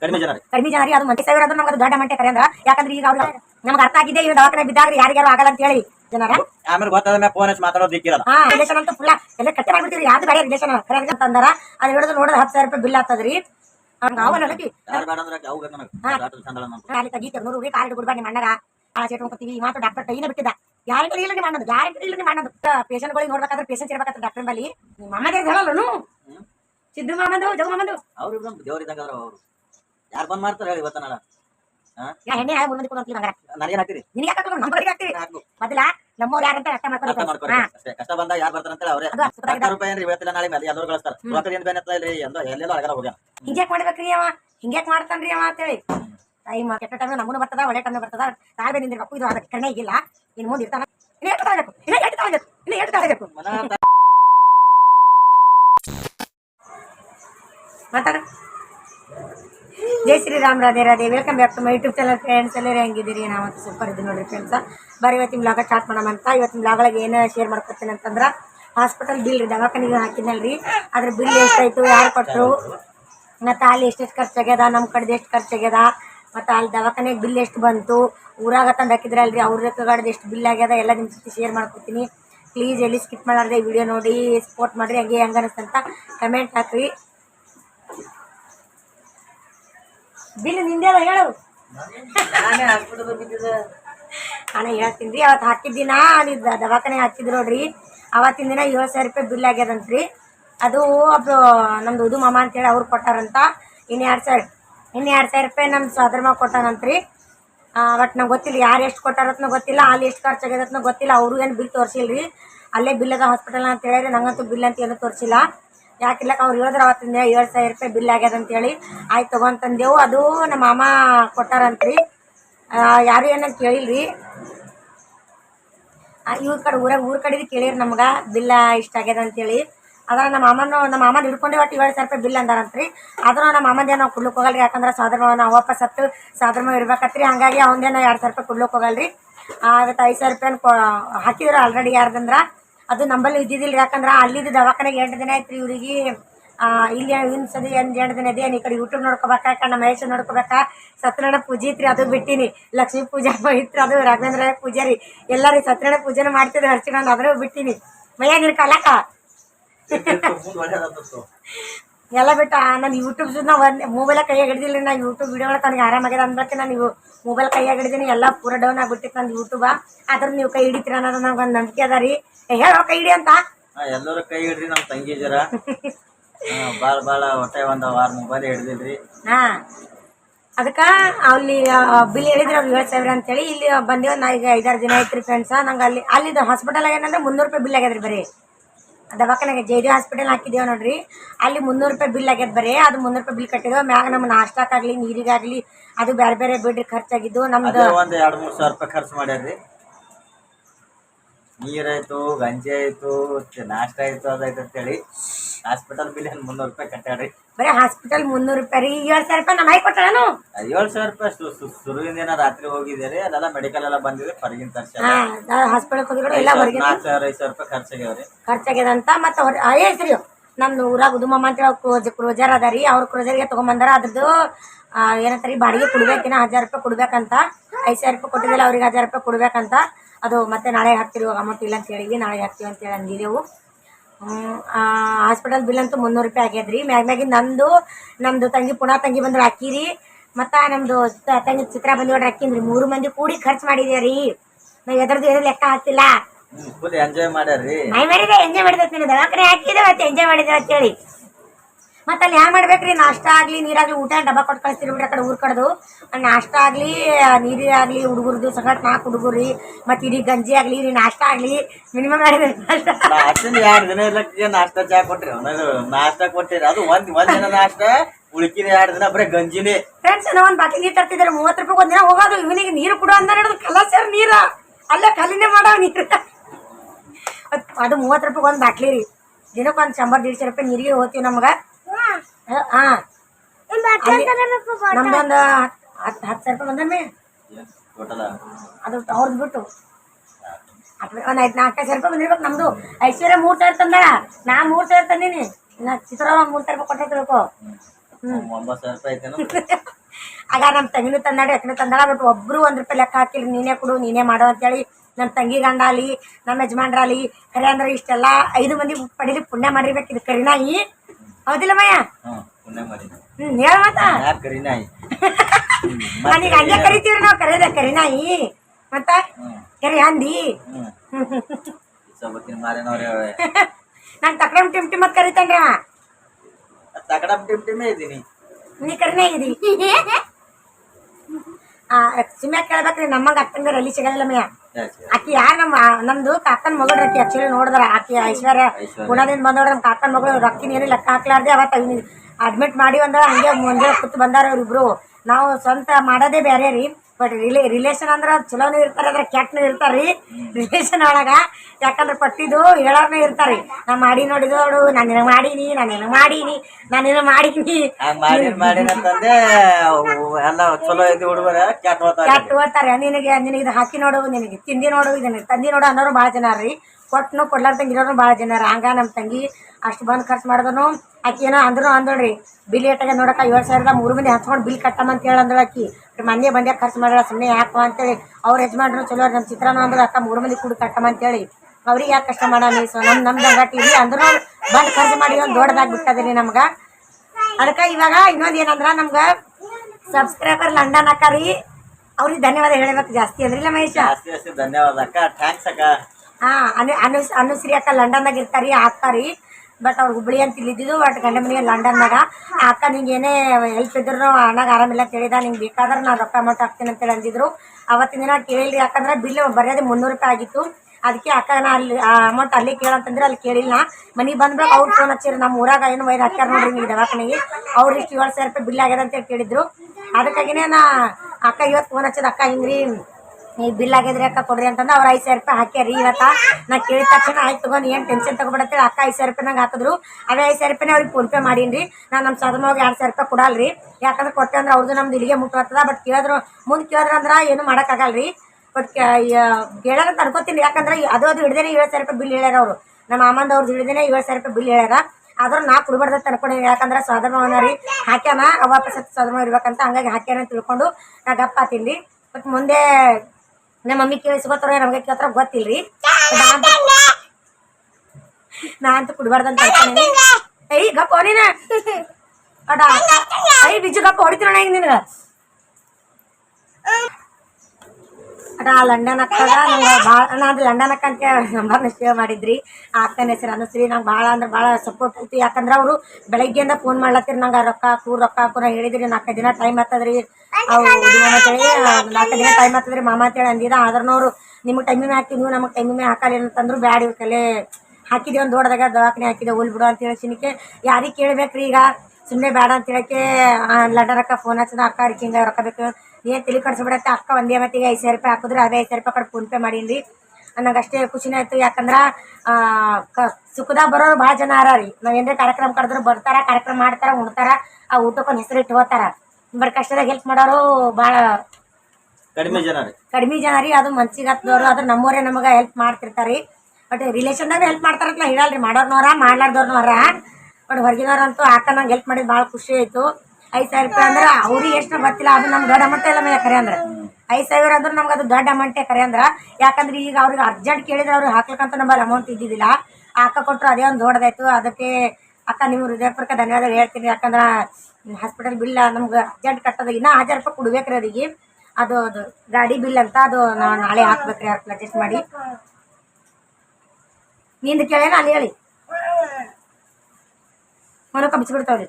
B: ಕಡಿಮೆ ಜನ
A: ಕಡಿಮೆ ಜನ ರೀ. ಅದು ಮಂಟಿ ಸಾವಿರ ಅಂದ್ರೆ ನಮ್ಗೆ ದೊಡ್ಡ ಮಂಟೆ ಕರೆ ಅಂದ್ರೆ. ಯಾಕಂದ್ರೆ ಈಗ ಅವ್ರು ನಮ್ಗೆ ಅರ್ಥ ಆಗಿದೆ ಇವ್ ದವಾಖಾನೆ ಬಿದ್ದಾಗ ಯಾರಿಗಾರು ಆಗಲ್ಲ ಅಂತ ಹೇಳಿ ಜನರ.
B: ಆಮೇಲೆ ಗೊತ್ತಾದ ಮೇಲೆ ಫೋನ್ ಹಚ್ಚಿ ಮಾತಾಡೋದು ದಿಕ್ಕಿರಲ್ಲ
A: ಹಾ ರಿಲೇಷನ್ ಅಂತೂ ಫುಲ್ಲ ಎಲ್ಲ ಕಟ್ಟಿ ಮಾಡ್ಬಿಡ್ತೀರಿ ಯಾವ್ದು ಬೇರೆ ರಿಲೇಷನ್ ಕರೆ ಅಂತ ಅಂದಾರ. ಅದು ಹಿಡಿದು ನೋಡಿದ್ರೆ ಹತ್ತು ಸಾವಿರ ರೂಪಾಯಿ ಬಿಲ್ ಆಗ್ತದ್ರಿ. ಅವ್ರಿಗೆ ಅವಲ್ಲ ನಡೀತಿ
B: ಯಾರು ಅಂದ್ರೆ ಅವು ಬೇಕು ಡಾಕ್ಟರ್ ಚಂದಳ ನಮ್ಮ
A: ಅಲ್ಲಿ ತೆಗೀತೀವಿ ನೂರು ರೂಪಾಯಿ ಕಾರ್ ಬಿಡ್ಬಾರ್ದು ನಿಮ್ಮ ಅಣ್ಣಗ ಆ ಡಾಕ್ಟರ್ ಕೈನ ಬಿಟ್ಟಿದ್ದ. ಇಲ್ಲ ನಿಮ್ಮ ಅಣ್ಣದು ಇಲ್ಲ ನಿಮ್ಮ ಅಣ್ಣದು ಪೇಷಂಟ್ಗಳಿಗೆ ನೋಡ್ಬೇಕಾದ್ರೆ ಪೇಷಂಟ್ ಇರ್ಬೇಕಾದ್ರೆ ಡಾಕ್ಟರ್ ಬಲ್ಲಿ ನಿಮ್ಮ ಅಮ್ಮಗೆ ಹೇಳಲ್ಲ ಸಿದ್ದು ಮಾಮಂದು ಜಗ ಮಾಮಂದು.
B: ಅವ್ರು ದೇವ್ರ ಇದ್ದಂಗ ಅವ್ರು. ಯಾರು ಬಂದ್ ಮಾಡ್ತಾರೆ ಹೇಳಿ ಇವತ್ತ
A: ಯಾ ಎಣ್ಣೆ ಯಾರು ಮುಂದೆ ಕೊಡ್ತೀವಿ ಹಂಗಾರ?
B: ನನಗೇನು ಹಾಕ್ತೀರಿ
A: ನಿನಗೆ ಯಾಕೆ ನಮ್ಮ ಕಡೆಗೆ ಹಾಕ್ತೀವಿ
B: ಹಾಕು
A: ಮೊದಲ ನಮ್ಮವ್ರು ಯಾರಂತ ಅರ್ಥ
B: ಅರ್ಥ
A: ಮಾಡ್ಕೊಂಡು
B: ಅಷ್ಟೇ. ಕಷ್ಟ ಯಾರು ಬರ್ತಾರೆ ಅಂತ ಅವರೇ.
A: ಅದು
B: ರೂಪಾಯಿ ಏನ್ರಿ ಇವತ್ತಿಲ್ಲ ನಾಳೆ ಮೇಲೆ ಎಲ್ಲರೂ ಕಳಿಸ್ತಾರೆ ರೊಕ್ಕದ ಏನ್ ಇಲ್ರಿ. ಎಂದೋ ಎಲ್ಲೆಲ್ಲೋ ಅಳಗಲ್ಲ ಹೋಗ್ಯಾನ.
A: ಹಿಂಗ್ಯಾಕ್ ಮಾಡ್ಬೇಕ್ರಿ ಅವ? ಹಿಂಗ್ಯಾಕ್ ಮಾಡ್ತಾನ್ರಿ ಅವ ಅಂತೇಳಿ. ಮಾ ಕೆಟ್ಟ ಟೈಮ್ ನಮ್ಮನ್ನು ಬರ್ತದ ಒಳ್ಳೆ ಟೈಮ್ ಬರ್ತದ. ತಾಳ್ಬೆ ನಿಂದಿರ್ಬೇಕು. ಇದು ಅದಕ್ಕೆ ಕಣ್ಣೆ ಇಲ್ಲ ಇನ್ನು ಮುಂದೆ ಇರ್ತಾನ. ಇನ್ನು ಎಷ್ಟು ತಾಳ್ಬೇಕು ಇನ್ನು ಎಷ್ಟು ತಾಳ್ಬೇಕು ಇನ್ನು ಎಷ್ಟು ತಾಳ್ಬೇಕು
B: ಮನ
A: ಮಾತಾಡ. ಜೈ Shriram, Radhe Radhe. Welcome back to my YouTube channel friends ಎಲ್ಲರೂ ಹೆಂಗಿದ್ದೀರಿ? ನಾವಂತೂ ಸೂಪರ್ ಇದ್ದೀವಿ ನೋಡಿರಿ ಫ್ರೆಂಡ್ಸ್ ಬರೀ ಇವತ್ತಿನ ಬ್ಲಾಗ ಸ್ಟಾರ್ಟ್ ಮಾಡೋಣ ಅಂತ. ಇವತ್ತಿನ ಬ್ಲಾಗೊಳಗೆ ಏನು ಶೇರ್ ಮಾಡ್ಕೊತೀನಿ ಅಂತಂದ್ರೆ ಹಾಸ್ಪಿಟಲ್ ಬಿಲ್ ರೀ, ದವಾಖಾನಿಗೆ ಹಾಕಿದ್ನಲ್ರಿ. ಅದ್ರ ಬಿಲ್ ಎಷ್ಟಾಯಿತು, ಯಾರು ಕೊಟ್ಟರು ಮತ್ತು ಅಲ್ಲಿ ಎಷ್ಟೆಷ್ಟು ಖರ್ಚಾಗ್ಯದ? ನಮ್ಮ ಕಡೆದು ಎಷ್ಟು ಖರ್ಚಾಗ್ಯದ? ಮತ್ತು ಅಲ್ಲಿ ದವಾಖಾನೆಗೆ ಬಿಲ್ ಎಷ್ಟು ಬಂತು? ಊರಾಗ ತಂದು ಹಾಕಿದ್ರಲ್ರಿ ಅವ್ರ ಕಡೆದು ಎಷ್ಟು ಬಿಲ್ ಆಗ್ಯದ? ಎಲ್ಲ ನಿಮ್ಮ ಜೊತೆ ಶೇರ್ ಮಾಡ್ಕೊತೀನಿ ಪ್ಲೀಸ್ ಎಲ್ಲಿ ಸ್ಕಿಪ್ ಮಾಡಾರ್ದೆ ವಿಡಿಯೋ ನೋಡಿ ಸಪೋರ್ಟ್ ಮಾಡಿರಿ, ಹಂಗೆ ಹೆಂಗೆ ಅನಿಸ್ತಂತ ಕಮೆಂಟ್ ಹಾಕ್ರಿ. ಬಿಲ್ ನಿಂದೆಲ್ಲ ಹೇಳು. ಅಣ್ಣ ಹೇಳ್ತೀನಿ ರೀ ಅವತ್ತು ಹಾಕಿದ್ದೀನ ದಿನ ಅಲ್ಲಿ ದವಾಖಾನೆ ಹಾಕಿದ್ರು ನೋಡ್ರಿ. ಅವತ್ತಿನ ದಿನ ಏಳು ಸಾವಿರ ರೂಪಾಯಿ ಬಿಲ್ ಆಗ್ಯದಂತ್ರಿ. ಅದು ಒಬ್ರು ನಮ್ದು ಉದು ಮಾಮ ಅಂತೇಳಿ ಅವ್ರು ಕೊಟ್ಟಾರಂತ. ಇನ್ನು ಎರಡು ಸಾವಿರ ಇನ್ನು ಎರಡು ಸಾವಿರ ರೂಪಾಯಿ ನಮ್ಮ ಸದರ್ಮ ಕೊಟ್ಟಾನಂತ್ರಿ. ಬಟ್ ನಂಗೆ ಗೊತ್ತಿಲ್ಲ ಯಾರು ಎಷ್ಟು ಕೊಟ್ಟಾರತ್ನೋ ಗೊತ್ತಿಲ್ಲ ಅಲ್ಲಿ ಎಷ್ಟು ಖರ್ಚು ಆಗ್ಯದತ್ನೋ ಗೊತ್ತಿಲ್ಲ. ಅವ್ರಿಗೇನು ಏನು ಬಿಲ್ ತೋರಿಸಿಲ್ಲ ರೀ ಅಲ್ಲೇ ಬಿಲ್ ಅದ ಹಾಸ್ಪಿಟಲ್ ಅಂತ ಹೇಳಿದ್ರೆ ನಂಗಂತೂ ಬಿಲ್ ಅಂತ ಏನೂ ತೋರಿಸಿಲ್ಲ. ಯಾಕಿಲ್ಲ ಅವ್ರು ಹೇಳಿದ್ರೆ ಅವತ್ತಿಂದ ಏಳು ಸಾವಿರ ರೂಪಾಯಿ ಬಿಲ್ ಆಗ್ಯದ ಅಂತೇಳಿ. ಆಯ್ತು ತಗೊಂತಂದೆವು ಅದು ನಮ್ಮ ಮಾಮ ಕೊಟ್ಟಾರಂತ್ರಿ. ಯಾರು ಏನಂತ ಕೇಳಿಲ್ರಿ. ಇವ್ರ ಕಡೆ ಊರಾಗ, ಊರ ಕಡೆದು ಕೇಳಿರಿ ನಮ್ಗೆ ಬಿಲ್ಲ ಇಷ್ಟ ಆಗ್ಯದ ಅಂತೇಳಿ. ಅದ್ರ ನಮ್ಮ ಮಾಮನು, ನಮ್ಮ ಮಾಮನ ಹಿಡ್ಕೊಂಡೆ ಒಟ್ಟು ಏಳು ಸಾವಿರ ರೂಪಾಯಿ ಬಿಲ್ ಅಂದಾರಂತ್ರಿ. ಆದ್ರೂ ನಮ್ಮ ಮಾಮಂದೇ ನಾವು ಕೊಡ್ಲಿಕ್ಕೆ ಹೋಗಲ್ರಿ. ಯಾಕಂದ್ರೆ ಸಾದ್ರ ಮಾವ ನಾವು ವಾಪಸ್ ಹತ್ತು ಸಾದ್ರ ಮಾವ ಇರ್ಬೇಕತ್ರಿ. ಹಂಗಾಗಿ ಅವಂದೇನೋ ಎರಡು ಸಾವಿರ ರೂಪಾಯಿ ಕೊಡ್ಲಿಕ್ಕೆ ಹೋಗಲ್ರಿ. ಅವತ್ತು ಐದು ಸಾವಿರ ರೂಪಾಯಿ ಕೊ ಹಾಕಿದ್ರು ಆಲ್ರೆಡಿ ಯಾರ್ದಂದ್ರೆ. ಅದು ನಂಬಲ್ಲಿ ಇದ್ದಿದ್ದಿಲ್ಲ ಯಾಕಂದ್ರೆ ಅಲ್ಲಿದ್ದು ದವಾಖಾನೆಗೆ ಎಂಟು ದಿನ ಆಯ್ತು ರೀ ಇವ್ರಿಗೆ ಇಲ್ಲಿ ಇನ್ನು ಸದಿ ಒಂದು ಎರಡು ದಿನ ಇದೇನು ಈ ಕಡೆ ಯೂಟ್ಯೂಬ್ ನೋಡ್ಕೋಬೇಕಾ ಕಣ್ಣ ಮಹೇಶ್ ನೋಡ್ಕೋಬೇಕಾ. ಸತ್ಯನಾರಾಯಣ ಪೂಜೆ ಐತ್ರಿ, ಅದು ಬಿಟ್ಟಿನಿ. ಲಕ್ಷ್ಮೀ ಪೂಜಾ ಇತ್ತು ಅದು ರಾಘವೇಂದ್ರ ಪೂಜೆ ರೀ. ಎಲ್ಲ ರೀ ಸತ್ಯನಾರಾಯಣ ಪೂಜೆನ ಮಾಡ್ತಿದ್ರು ಹರ್ಚಿಕೊಂಡು ಅದ್ರೂ ಬಿಟ್ಟಿನಿ. ಮಯ್ಯ, ನೀನು ಎಲ್ಲ ಬಿಟ್ಟ, ನಾನು ಯೂಟ್ಯೂಬ್ ನಾ ಒಂದು ಮೊಬೈಲ ಕೈಯಾಗ ಹಿಡಿದಿಲ್ಲ ನಾ ಯೂಟ್ಯೂಬ್ ವಿಡಿಯೋಗಳ ತನಗೆ ಆರಾಮಾಗ್ಯದ ಅಂದ್ಬಿಟ್ಟು ನಾನು ನೀವು ಮೊಬೈಲ್ ಕೈಯಾಗ ಹಿಡಿದೀನಿ, ಎಲ್ಲ ಪೂರ ಡೌನ್ ಆಗ್ಬಿಟ್ಟಿತ್ತು ನಂದು ಯೂಟ್ಯೂಬ ಆದ್ರೆ ನೀವು ಕೈ ಹಿಡಿತೀರ ಅನ್ನೋದು ನಂಗೆ ಒಂದು ನಂಬಿಕೆ ಅದ ರೀ. ಹೇಳೋ ಕೈ ಹಿಡಿ ಅಂತ?
B: ಎಲ್ಲರೂ ಕೈ ಹಿಡ್ರಿ ನಮ್ಮ ತಂಗಿ ಜರ. ಭಾಳ ಭಾಳ ಹೊಟ್ಟೆ ಒಂದು ವಾರ ಮೊಬೈಲ್ ಹಿಡ್ದಿಲ್ರಿ.
A: ಹಾ. ಅದಕ್ಕ ಅಲ್ಲಿ ಬಿಲ್ ಹೇಳಿದ್ರೆ ಅವ್ರು ಏಳು ಸಾವಿರ ಅಂತೇಳಿ. ಇಲ್ಲಿ ಬಂದೇವ್ ನಾ ಈಗ ಐದಾರು ದಿನ ಐತ್ರಿ ಫ್ರೆಂಡ್ಸ್ ನಂಗೆ ಅಲ್ಲಿ ಅಲ್ಲಿದ್ದು ಹಾಸ್ಪಿಟಲ್ ಏನಂದ್ರೆ ಮುನ್ನೂರು ರೂಪಾಯಿ ಬಿಲ್ ಆಗ್ಯದ್ರಿ ಬರೀ. ದವಾಖಾನೆಗೆ ಜೆ ಡಿ ಹಾಸ್ಪಿಟಲ್ ಹಾಕಿದೇವ ನೋಡ್ರಿ. ಅಲ್ಲಿ ಮುನ್ನೂರು ರೂಪಾಯಿ ಬಿಲ್ ಆಗ್ಯದ ಬರೀ. ಅದು ಮುನ್ನೂರು ರೂಪಾಯಿ ಬಿಲ್ ಕಟ್ಟಿದ್ವಿ. ಮ್ಯಾಗ ನಮ್ಮ ನಾಷ್ಟಾಕಾಗ್ಲಿ ನೀರಿಗಾಗ್ಲಿ ಅದು ಬೇರೆ ಬೇರೆ ಬಿಡ್ರಿ ಖರ್ಚಾಗಿದ್ದು. ನಮ್ದು
B: ಒಂದು ಎರಡ್ ಮೂರ್ ಸಾವಿರ ರೂಪಾಯಿ ಖರ್ಚು ಮಾಡ್ಯಾರ್ರಿ. ನೀರಾಯ್ತು ಗಂಜಿ ಆಯ್ತು ನಾಷ್ಟ ಆಯ್ತು ಅದಾಯ್ತು ಅಂತೇಳಿ. ಹಾಸ್ಪಿಟಲ್ ಬಿಲ್ ಏನು ಮುನ್ನೂರು ರೂಪಾಯಿ ಕಟ್ಟಾಡ್ರಿ
A: ಬರೀ ಹಾಸ್ಪಿಟಲ್ ಮುನ್ನೂರು ರೂಪಾಯಿ ರೀ. ಏಳು ಸಾವಿರ ರೂಪಾಯಿ ನಮ್ಮ ಮೈ ಕೊಟ್ಟಳನು
B: ಏಳು ಸಾವಿರ ರೂಪಾಯಿ ಅಷ್ಟು ಶುರುವಿನ ದಿನ ರಾತ್ರಿ ಹೋಗಿದ್ದೀರಿ ಅದೆಲ್ಲ ಮೆಡಿಕಲ್ ಎಲ್ಲ ಬಂದಿದೆ ಹೊರಗಿನ
A: ತರ್ಸ ಹಾಸ್ಪಿಟಲ್ ಹೋಗಿರೋ ಎಲ್ಲ ಹೊರಗೆ
B: ನಾಲ್ಕು ಸಾವಿರ ಐದು ಸಾವಿರ ರೂಪಾಯಿ ಖರ್ಚಾಗ್ಯಾವ್ರಿ.
A: ಖರ್ಚಾಗ್ಯದಂತ ಮತ್ತೆ ಹೊರ ಸರಿ ನಮ್ದು ಊರಾಗ ಉದುಮಮ್ಮ ಅಂತ ಹೇಳಿ ಕ್ರೋಜ್ ಕ್ರೋಜರ್ ಅದ ರೀ. ಅವ್ರ ಕ್ರೋಜರ್ಗೆ ತೊಗೊಂಬಂದಾರ. ಅದ್ರದ್ದು ಆ, ಏನಂತಾರೆ ಬಾಡಿಗೆ ಕೊಡ್ಬೇಕಿನ ಹಜಾರ್ ರೂಪಾಯಿ ಕೊಡ್ಬೇಕಂತ. ಐದು ಸಾವಿರ ರೂಪಾಯಿ ಕೊಟ್ಟಿದ್ದಿಲ್ಲ ಅವ್ರಿಗೆ ಹಜಾರ್ ರೂಪಾಯಿ ಕೊಡ್ಬೇಕಂತ. ಅದು ಮತ್ತೆ ನಾಳೆ ಹಾಕ್ತಿರೋ ಅಮೌಂಟ್ ಇಲ್ಲ ಅಂತ ಹೇಳಿದ್ವಿ ನಾಳೆ ಹಾಕ್ತೀವಿ ಅಂತೇಳಿ ಅಂದಿದ್ದೆವು. ಹಾಸ್ಪಿಟಲ್ ಬಿಲ್ ಅಂತೂ ಮುನ್ನೂರು ರೂಪಾಯಿ ಆಗ್ಯದ್ರಿ. ಮ್ಯಾಗ ಮ್ಯಾಗಿಂದ ನಂದು ನಮ್ದು ತಂಗಿ ಪುನಃ ತಂಗಿ ಬಂದ್ರೆ ಹಾಕಿರಿ ಮತ್ತು ನಮ್ದು ತ- ತಂಗಿ ಚಿತ್ರ ಬಂದಿ ನೋಡ್ರಿ ಹಾಕಿನ್ರಿ ಮೂರು ಮಂದಿ ಕೂಡಿ ಖರ್ಚು ಮಾಡಿದ್ಯಾ ರೀ ನಾವು ಎದ್ರದ್ದು ಏನು ಲೆಕ್ಕ ಹಾಕ್ತಿಲ್ಲ.
B: ಎಂಜಾಯ್ ಮಾಡಿದ್ರಿ
A: ಮೈ ಮಾಡಿದ್ರೆ ಎಂಜಾಯ್ ಮಾಡಿದ್ರೆ ದವಾಖಾನೆ ಹಾಕಿದೆ ಮತ್ತೆ ಎಂಜಾಯ್ ಮಾಡಿದೆ ಅಂತೇಳಿ ಮತ್ತೆ ಅಲ್ಲಿ ಹ್ಯಾಂಗ ಮಾಡ್ಬೇಕ್ರಿ? ನಾಷ್ಟ ಆಗ್ಲಿ ನೀರಾಗ್ಲಿ ಊಟ ಡಬ್ಬ ಕೊಟ್ಟು ಕಳಿಸ್ತೀರಿ ಬಿಡ್ರಿ ಆ ಕಡೆ ಊರ್ ಕಡೆದು. ನಾಷ್ಟ ಆಗ್ಲಿ ನೀರಿ ಆಗ್ಲಿ ಹುಡುಗರ್ದು ಸಗಟ್ ನಾಲ್ಕು ಹುಡುಗರಿ. ಮತ್ತೆ ಇಡೀ ಗಂಜಿ ಆಗ್ಲಿ ಇಡೀ ನಾಷ್ಟ ಆಗ್ಲಿ ಮಿನಿಮಮ್ ಮಾಡಿದ್ರೆ ನಾಷ್ಟ.
B: ನಾಷ್ಟನ ಎರಡು ದಿನ ಇಲ್ಲಕ್ಕೆ ನಾಷ್ಟ ಚಾ ಕೊಟ್ರಿ. ನಾಷ್ಟ ಕೊಟ್ಟಿರಿ ಅದು ಒಂದ್ ಒಂದ್ ದಿನ ನಾಷ್ಟ ಉಳಿಕಿನ ಎರಡು ದಿನ ಬರೀ ಗಂಜಿನೇ.
A: ಫ್ರೆಂಡ್ಸ್ ನಾವ್ ಒಂದು ಬಾಕಿ ನೀರು ತರ್ತಿದ್ದಾರೆ ಮೂವತ್ತು ರೂಪಾಯಿ ಒಂದಿನ ಹೋಗೋದು. ಇವನಿಗೆ ನೀರು ಕೊಡು ಅಂತ ಹಿಡಿದು ಕಲ ಸರ್ ನೀರು. ಅಲ್ಲೇ ಕಲ್ಲಿನೇ ಮಾಡೋ ನೀರು. ಅದ್- ಮೂವತ್ತು ರೂಪಾಯಿ ಒಂದು ಬಾಟ್ಲಿ ರೀ. ದಿನಕ್ಕೆ ಒಂದು ಶಂಬರ್ ದೀಡ್ಶೆ ರೂಪಾಯಿ ನೀರಿಗೆ ಹೋಗ್ತೀವಿ ನಮ್ಗೆ. ನಮ್ದೊಂದು ಹತ್ತು ಹತ್ತು ಸಾವಿರ ರೂಪಾಯಿ ಬಂದಮ್ಮೆ
B: ಟೋಟಲ್
A: ಅದು ಅವ್ರದ್ದು ಬಿಟ್ಟು. ಒಂದು ಐದು ನಾಲ್ಕೈದು ಸಾವಿರ ರೂಪಾಯಿ ಬಂದಿರ್ಬೇಕು ನಮ್ದು. ಐಶ್ವರ್ಯ ಮೂರು ಸಾವಿರ ತಂದಾಳ. ನಾ ಮೂರು ಸಾವಿರ ತಂದೀನಿ. ನಾ ಚಿತ್ರ ಮೂರು ಸಾವಿರ ರೂಪಾಯಿ ಕೊಟ್ಟೆ ತಿಳ್ಕೊ
B: ಒಂಬತ್ತು ಸಾವಿರ ರೂಪಾಯಿ
A: ಆಗ ನಮ್ಮ ತಂಗಿನೂ ತಂದಾಡಿ ಯಾಕಂದ್ರೆ ತಂದಾಳ ಬಟ್ ಒಬ್ರು ಒಂದ್ ರೂಪಾಯಿ ಲೆಕ್ಕ ಹಾಕಿಲ್ಲ. ನೀನೇ ಕೊಡು ನೀನೇ ಮಾಡು ಅಂತೇಳಿ ನನ್ನ ತಂಗಿ ಗಂಡ ಅಲ್ಲಿ ನಮ್ಮ ಯಜಮಾನ್ರಾಲಿ ಕರೆ ಅಂದ್ರೆ ಇಷ್ಟೆಲ್ಲ ಐದು ಮಂದಿ ಪಡೀಲಿ ಪುಣ್ಯ ಮಾಡಿರ್ಬೇಕು. ಇದು ಕರಿನಾಯಿ ಹೌದಿಲ್ಲ ಮಯ್ಯ
B: ಹ್ಞೂ ಪುಣ್ಯ ಮಾಡಿ
A: ಹ್ಮ್ ಹೇಳ ಮತ್ತ
B: ಯಾಕೆ ಕರಿನಾಯಿ
A: ನನಗೆ ಹಂಗೆ ಕರಿತೀವಿ ನಾವು ಕರೆಯದ ಕರಿನಾಯಿ ಮತ್ತ
B: ಹ್ಞೂ
A: ಕರಿ ಹಂದಿ
B: ಹ್ಞೂ ಸೊಬತ್ತಿನ ಮಾರೇನವ್ರೆ
A: ನಂಗೆ ತಕ್ರಮ್ ಟಿಮ್ ಟಿಮ್ ಮತ್ ಕರಿತಾನ್ರಿ ಅವ
B: ತಕಡಮ್ ಟಿಮ್ ಟಿಮೇ ಇದ್ದೀನಿ
A: ನೀ ಕರಿನಾಯಿದಿ ಆ ಸಿಮ್ಯಾಗ ಕೇಳ್ಬೇಕ್ರಿ ನಮ್ಮಂಗ ಅಕ್ಕಂದ್ರೆ ಎಲ್ಲಿ ಸಿಗಲ್ಲ ಮಯ್ಯ. ಆಕಿ ಯಾರ್ ನಮ್ಮ ನಮ್ದು ಕಾಕನ್ ಮಗಳು ಆಕಿ ಆಕ್ಚುಲಿ ನೋಡಿದ್ರ ಆಕಿ ಐಶ್ವರ್ಯ ಗುಣದಿಂದ ಬಂದೋಡ್ರ ನಮ್ಮ ಕಾಕನ್ ಮಗಳು ರೊಕ್ಕಿನ ಏನು ಲೆಕ್ಕ ಹಾಕ್ಲಾರ್ದೆ ಅವತ್ತ ಅಡ್ಮಿಟ್ ಮಾಡಿ ಅಂದ್ರೆ ಹಂಗೆ ಮುಂಜಾನೆ ಕೂತ್ ಬಂದಾರ ಇವ್ರಿಬ್ರು ನಾವು ಸ್ವಂತ ಮಾಡೋದೇ ಬೇರೆ ರೀ. ಬಟ್ ರಿಲೇ ರಿಲೇಷನ್ ಅಂದ್ರೆ ಚಲೋನೂ ಇರ್ತಾರೆ ಅದ್ರ ಕೆಟ್ಟನು ರೀ ರಿಲೇಷನ್ ಒಳಗೆ ಯಾಕಂದ್ರೆ ಪಟ್ಟಿದ್ದು ಹೇಳೋರ್ನೇ ಇರ್ತಾರೆ ನಾ ಮಾಡಿ ನೋಡಿದೋಡು ನಾನು ನಿನಗೆ ಮಾಡೀನಿ ನಾನು ನಿನಗೆ ಮಾಡೀನಿ ನಾನು ನಿನಗೆ ಮಾಡೀನಿ.
B: ಮಾಡಿ ಮಾಡಿ ಅಂತಂದೆ ಅವು ಎಲ್ಲ ಚಲೋ ಇದ್ದು ಹುಡುಗರ ಕೆಟ್ಟ
A: ಕೆಟ್ಟ ಓದ್ತಾರೆ ನಿನಗೆ ನಿನಗೆ ಇದು ಹಾಕಿ ನೋಡು ನಿನಗೆ ತಿಂದಿ ನೋಡು ಇದನ್ನ ತಂದಿ ನೋಡು ಅನ್ನೋರು ಭಾಳ ಜನ ರೀ. ಕೊಟ್ಟನು ಕೊಡ್ಲಾರ್ದಂಗೆ ಇರೋರು ಭಾಳ ಜನ ರೀ ಹಂಗ ನಮ್ಮ ತಂಗಿ ಅಷ್ಟು ಬಂದು ಖರ್ಚು ಮಾಡಿದನು. ಆಕಿ ಏನೋ ಅಂದ್ರು ಅಂದಳ್ರಿ ಬಿಲ್ ಏಟಾಗ ನೋಡಕ್ಕ ಏಳು ಸಾವಿರದ ಮೂರು ಮಂದಿ ಹಚ್ಕೊಂಡು ಬಿಲ್ ಕಟ್ಟಮ್ಮ ಅಂತ ಹೇಳಿ ಅಂದಳು ಆಕಿ. ಮೊನ್ನೆ ಬಂದ್ಯಾ ಖರ್ಚು ಮಾಡ್ಯಾಳ ಸುಮ್ಮನೆ ಯಾಕೋ ಅಂತೇಳಿ. ಅವ್ರ ಯಜಮಾನ್ರು ಚಲೋ ನಮ್ಮ ಚಿತ್ರಾನ್ನ ಅಂದ್ರೆ ಅಕ್ಕ ಮೂರು ಮಂದಿ ಕೂಡ ಕಟ್ಟಮ್ಮ ಅಂತೇಳಿ ಅವ್ರಿಗೆ ಯಾಕೆ ಕಷ್ಟ ಮಾಡೋಣ ಸೊ ನಮ್ಮ ನಮ್ಮ ದಂಗಟಿ ರೀ ಅಂದ್ರೂ ಬಂದು ಖರ್ಚು ಮಾಡಿ ಒಂದು ದೊಡ್ಡದಾಗಿ ಬಿಟ್ಟದ್ರಿ ನಮ್ಗೆ. ಅದಕ್ಕೆ ಇವಾಗ ಇನ್ನೊಂದು ಏನಂದ್ರೆ ನಮ್ಗೆ ಸಬ್ಸ್ಕ್ರೈಬರ್ ಲಂಡನ್ ಅಕ್ಕ ರೀ. ಅವ್ರಿಗೆ ಧನ್ಯವಾದ ಹೇಳಬೇಕು ಜಾಸ್ತಿ ಅಂದ್ರಿಲ್ಲ ಮಹೇಶ?
B: ಜಾಸ್ತಿ ಜಾಸ್ತಿ ಧನ್ಯವಾದ ಅಕ್ಕ. ಥ್ಯಾಂಕ್ಸ್ ಅಕ್ಕ.
A: ಹಾ ಅನು ಅನು ಅನುಶ್ರೀ ಅಕ್ಕ ಲಂಡನ್ದಾಗ ಇರ್ತಾರೀ ಆಗ್ತಾರೀ ಬಟ್ ಅವ್ರು ಹುಬ್ಳಿ ಅಂತ ಇಲ್ಲಿದ್ದು ಬಟ್ ಗಂಡ ಮನೆಗೆ ಲಂಡನ್ದಾಗ. ಅಕ್ಕ ನಿಂಗೆ ಏನೇ ಹೆಲ್ಪ್ ಇದ್ರು ಅಣ್ಣಗೆ ಆರಾಮಿಲ್ಲ ಅಂತ ಹೇಳಿದ, ನಿಂಗೆ ಬೇಕಾದ್ರೆ ನಾನು ರೊಕ್ಕ ಅಮೌಂಟ್ ಹಾಕ್ತೀನಿ ಅಂತೇಳಿ ಅಂದಿದ್ರು. ಅವತ್ತಿನ ದಿನ ಕೇಳಿಲ್ಲ ಯಾಕಂದ್ರೆ ಬಿಲ್ ಬರೆಯೋದು ಮುನ್ನೂರು ರೂಪಾಯಿ ಆಗಿತ್ತು. ಅದಕ್ಕೆ ಅಕ್ಕ ನಾ ಅಲ್ಲಿ ಅಮೌಂಟ್ ಅಲ್ಲಿ ಕೇಳಂತಂದ್ರೆ ಅಲ್ಲಿ ಕೇಳಿಲ್ಲ. ಮನೆಗೆ ಬಂದ್ಬೇಕು ಅವ್ರು ಫೋನ್ ಹಚ್ಚಿರಿ ನಮ್ಮ ಊರಾಗ ಏನು ವೈರ್ ಹಾಕ್ಯಾರ ನೋಡ್ರಿ ನೀವು ದವಾಖಾನೆಗೆ. ಅವ್ರು ಇಷ್ಟು ಏಳು ಸಾವಿರ ರೂಪಾಯಿ ಬಿಲ್ ಆಗ್ಯದ ಅಂತೇಳಿ ಕೇಳಿದ್ರು. ಅದಕ್ಕಾಗಿನೇ ನಾ ಅಕ್ಕ ಇವತ್ತು ಫೋನ್ ಹಚ್ಚಿದ, ಅಕ್ಕ ಹಿಂಗ್ರಿ ಈ ಬಿಲ್ ಆಗಿದ್ರೆ ಅಕ್ಕ ಕೊಡ್ರಿ ಅಂತಂದ್ರೆ ಅವ್ರ ಐದು ಸಾವಿರ ರೂಪಾಯಿ ಹಾಕ್ಯಾರಿ ಇವತ್ತ. ನಾ ಕೇಳಿದ ತಕ್ಷಣ ಆಯ್ತು ತಗೊಂಡು ಏನು ಟೆನ್ಷನ್ ತಗೊಬಿಡತ್ತೇಳಿ ಅಕ್ಕ ಐದು ಸಾವಿರ ರೂಪಾಯಿ ನಂಗೆ ಹಾಕಿದ್ರು. ಅವೇ ಐದು ಸಾವಿರ ರೂಪಾಯಿ ಅವ್ರಿಗೆ ಫೋನ್ ಪೇ ಮಾಡೀನಿ ನಾನು ನಮ್ಮ ಸದನವಾಗಿ ಎರಡು ಸಾವಿರ ರೂಪಾಯಿ ಕೊಡಲ್ರಿ. ಯಾಕಂದ್ರೆ ಕೊಟ್ಟೆ ಅಂದ್ರೆ ಅವ್ರದ್ದು ನಮ್ದು ಇಲ್ಲಿಗೆ ಮುಟ್ಟುತ್ತದ ಬಟ್ ಕೇಳಿದ್ರು, ಮುಂದೆ ಕೇಳಿದ್ರ ಅಂದ್ರೆ ಏನು ಮಾಡೋಕ್ಕಾಗಲ್ರಿ ಬಟ್ ಅಂತ ಅನ್ಕೋತೀನಿ. ಯಾಕಂದ್ರೆ ಅದು ಅದು ಹಿಡ್ದೇನೆ ಏಳು ಸಾವಿರ ರೂಪಾಯಿ ಬಿಲ್ ಹೇಳ್ಯಾರ ಅವರು. ನಮ್ಮ ಮಾಮಂದ ಅವ್ರದ್ದು ಹಿಡ್ದೇನೆ ಏಳು ಸಾವಿರ ರೂಪಾಯಿ ಬಿಲ್ ಹೇಳ್ಯಾರ. ಆದ್ರೂ ನಾ ಕೊಡ್ಬಾರ್ದು ಅಂತ ಯಾಕಂದ್ರೆ ಸ್ವಾಧರ್ಮವನ್ನ ರೀ ಹಾಕ್ಯಾನ ವಾಪಸ್ ಸ್ವಾಧರ್ಮ ಇರ್ಬೇಕಂತ ಹಂಗಾಗಿ ಹಾಕ್ಯಾನ ತಿಳ್ಕೊಂಡು ನಾ ಗಪ್ಪ ಆತೀನಿ ಬಟ್ ಮುಂದೆ ನಮ್ಮ ಮಮ್ಮಿ ಕೇಳಿಸ್ಕೊತಾರ ನಮ್ಗೆ ಕೇಳ್ತಾರ ಗೊತ್ತಿಲ್ರಿ? ನಾ ಅಂತೂ- ನಾ ಅಂತೂ ಕುಡ್ಬಾರ್ದು ಅಂತ ಅನ್ಕೊಂಡಿನಿ ಐ ಗಪ್ಪ ಹೊಡಿನ ಅಡ. ಐ ಬಿಜು ಗಪ್ಪ ಹೊಡಿತೀರ ಈಗ ನಿನಗೆ. ಅದ ಆ ಲಂಡನ್ ಅಕ್ಕಗ ನಂಗೆ ಭಾಳ ನಾನು ಲಂಡನ್ ಅಕ್ಕ ಅಂತ ನಂಬರ್ನ ಶೇರ್ ಮಾಡಿದ್ರಿ. ಆ ಅಕ್ಕನ ಹೆಸರು ಅನುಶ್ರೀ ನಂಗೆ ಭಾಳ ಅಂದ್ರೆ ಭಾಳ ಸಪೋರ್ಟ್ ಐತಿ ಯಾಕಂದ್ರೆ ಅವರು ಬೆಳಗ್ಗೆಯಿಂದ ಫೋನ್ ಮಾಡ್ಲತ್ತೀರಿ. ನಂಗೆ ರೊಕ್ಕ ಹಾಕು ರೊಕ್ಕ ಹಾಕು ಹೇಳಿದ್ರಿ. ನಾಲ್ಕು ದಿನ ಟೈಮ್ ಆಗ್ತದ್ರಿ ಅವು ಅಂತೇಳಿ ನಾಲ್ಕು ದಿನ ಟೈಮ್ ಆಗ್ತದ್ರಿ ಮಾಮ ಅಂತೇಳಿ ಅಂದಿದ. ಆದ್ರೂ ಅವರು ನಿಮಗೆ ಟೈಮಿಮೆ ಹಾಕಿ ನೀವು ನಮಗೆ ಟೈಮಿಮೆ ಹಾಕಲ್ಲ ಅಂತಂದ್ರು ಬ್ಯಾಡ ಇವಕ್ಕಲ್ಲೇ ಹಾಕಿದ್ವಿ. ಒಂದು ದೊಡ್ಡದಾಗ ದವಾಖಾನೆ ಹಾಕಿದೆ. ಹೋಲ್ ಬಿಡು ಅಂತ ಹೇಳಿ ಚಿನಿಕೆ ಯಾರಿಗೆ ಕೇಳ್ಬೇಕ್ರಿ ಈಗ? ಸುಮ್ಮನೆ ಬೇಡ ಅಂತ ಹೇಳಕ್ಕೆ ಲಂಡನ್ ಅಕ್ಕ ಫೋನ್ ಹಚ್ಚಿದ. ಅಕ್ಕ ಅಡಿಕೆ ರೊಕ್ಕ ಬೇಕು. ಏನು ತಿಳಿ ಕಡ್ಸ್ಬಿಡತ್ತೆ ಅಕ್ಕ ಒಂದೇ ಮತ್ತಿಗೆ ಐದು ಸಾವಿರ ರೂಪಾಯಿ ಹಾಕಿದ್ರೆ ಅದೇ ಐದು ಸಾವಿರ ರೂಪಾಯಿ ಕಡೆ ಫೋನ್ಪೇ ಮಾಡೀನಿ ನನಗೆ ಅಷ್ಟೇ ಖುಷಿನೇ ಆಯ್ತು. ಯಾಕಂದ್ರ ಸುಖದಾಗ ಬರೋರು ಭಾಳ ಜನ ಅರ ರೀ ನಾವ್ ಏನೇ ಕಾರ್ಯಕ್ರಮ ಕರೆದ್ರು ಬರ್ತಾರ ಕಾರ್ಯಕ್ರಮ ಮಾಡ್ತಾರ ಉಣ್ತಾರ ಆ ಊಟಕ್ಕೊಂದು ಹೆಸರು ಇಟ್ಟು ಹೋಗ್ತಾರ ಬಟ್ ಕಷ್ಟದಾಗ ಹೆಲ್ಪ್ ಮಾಡೋರು ಭಾಳ
B: ಕಡಿಮೆ ಜನ ರೀ.
A: ಕಡಿಮೆ ಜನ ರೀ. ಅದು ಮನ್ಸಿಗೆ ಹತ್ತದವ್ರು ಅದ್ರ ನಮ್ಮವರೇ ನಮಗೆ ಹೆಲ್ಪ್ ಮಾಡ್ತಿರ್ತಾರಿ. ಬಟ್ ರಿಲೇಷನ್ದಾಗ ಹೆಲ್ಪ್ ಮಾಡ್ತಾರ ಅಂತ ನಾ ಹೇಳಲ್ರಿ. ಮಾಡೋರ್ನವ್ರ ಮಾಡ್ಲಾರ್ದವ್ರನವ್ರ. ಬಟ್ ಹೊರಗಿನವ್ರಂತೂ ಆಕ ನಂಗೆ ಹೆಲ್ಪ್ ಮಾಡಿದ್ ಭಾಳ ಖುಷಿ ಆಯ್ತು. ಐದು ಸಾವಿರ ರೂಪಾಯಿ ಅಂದ್ರೆ ಅವ್ರಿಗೆ ಎಷ್ಟು ಗೊತ್ತಿಲ್ಲ, ಅದು ನಮ್ಗೆ ದೊಡ್ಡ ಅಮೌಂಟ್ ಇಲ್ಲ ಮೇಲೆ ಕರೆ ಅಂದ್ರೆ. ಐದು ಸಾವಿರ ಅಂದ್ರೆ ನಮ್ಗೆ ಅದು ದೊಡ್ಡ ಅಮೌಂಟೇ ಕರೆ ಅಂದ್ರೆ. ಯಾಕಂದ್ರೆ ಈಗ ಅವ್ರಿಗೆ ಅರ್ಜೆಂಟ್ ಕೇಳಿದ್ರೆ ಅವ್ರಿಗೆ ಹಾಕ್ಲಿಕ್ಕಂತ ನಮ್ಮಲ್ಲಿ ಅಮೌಂಟ್ ಇದ್ದಿದ್ದಿಲ್ಲ. ಅಕ್ಕ ಕೊಟ್ಟರು ಅದೇ ಒಂದು ದೊಡ್ಡದಾಯ್ತು. ಅದಕ್ಕೆ ಅಕ್ಕ ನೀವು ಹೃದಯಪೂರ್ವಕ ಧನ್ಯವಾದ ಹೇಳ್ತೀನಿ. ಯಾಕಂದ್ರೆ ಹಾಸ್ಪಿಟಲ್ ಬಿಲ್ ನಮ್ಗೆ ಅರ್ಜೆಂಟ್ ಕಟ್ಟೋದು ಇನ್ನೂ ಹಜಾರ್ ರೂಪಾಯಿ ಕೊಡ್ಬೇಕ್ರಿ ಅದಿಗೆ. ಅದು ಅದು ಗಾಡಿ ಬಿಲ್ ಅಂತ ಅದು ನಾವು ನಾಳೆ ಹಾಕ್ಬೇಕ್ರಿ ಅವ್ರ ಅಡ್ಜಸ್ಟ್ ಮಾಡಿ. ನಿಂದು ಕೇಳೇನ ಅಲ್ಲಿ ಹೇಳಿ? ಮೊನಕ ಬಿಸ್ಬಿಡ್ತಾವ್ರಿ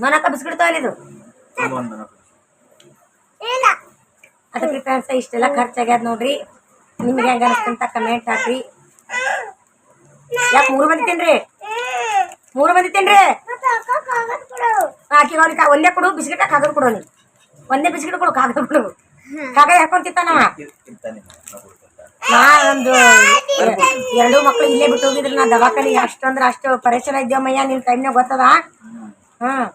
A: ಮೊನಕ ಬಿಸ್ಕಿಟ್ ಇದು
B: ಒಂದು
A: ಅದಕ್ಕೆ ಫ್ರೆಂಡ್ಸ್ ಇಷ್ಟೆಲ್ಲ ಖರ್ಚಾಗ್ಯದ ನೋಡ್ರಿ. ನಿಮ್ಗೆ ಹೆಂಗ ಅನಿಸ್ತಂತ ಕಮೆಂಟ್ ಹಾಕ್ರಿ. ಯಾಕೆ ಮೂರು ಮಂದಿ ತಿನ್ರಿ? ಮೂರು ಮಂದಿ ತಿನ್ರಿ? ಆಕಿ ಅವ್ರಿಗೆ ಒಂದೇ ಕೊಡು ಬಿಸ್ಕಿಟ ಕಾಗದ ಕೊಡು ನೀ ಒಂದೇ ಬಿಸ್ಕಿಟ್ ಕೊಡು ಕಾಗದ ಕೊಡು. ಕಾಗದ ಹಾಕೊಂಡ್ ತಿಂತಾನವ.
B: ತಿಂತಾನೆ
A: ನಾ ಒಂದು ಎರಡು ಮಕ್ಕಳು ಇಲ್ಲೇ ಬಿಟ್ಟು ಹೋಗಿದ್ರು ನಾ ದವಾಖಾನಿಗೆ ಅಷ್ಟಂದ್ರ ಅಷ್ಟು ಪರಿಚಯ ಇದ್ದೇವಮ್ಮಯ್ಯ ನಿನ್ ಟೈಮ್ನಾಗ ಗೊತ್ತದ? ಹ್ಮ್.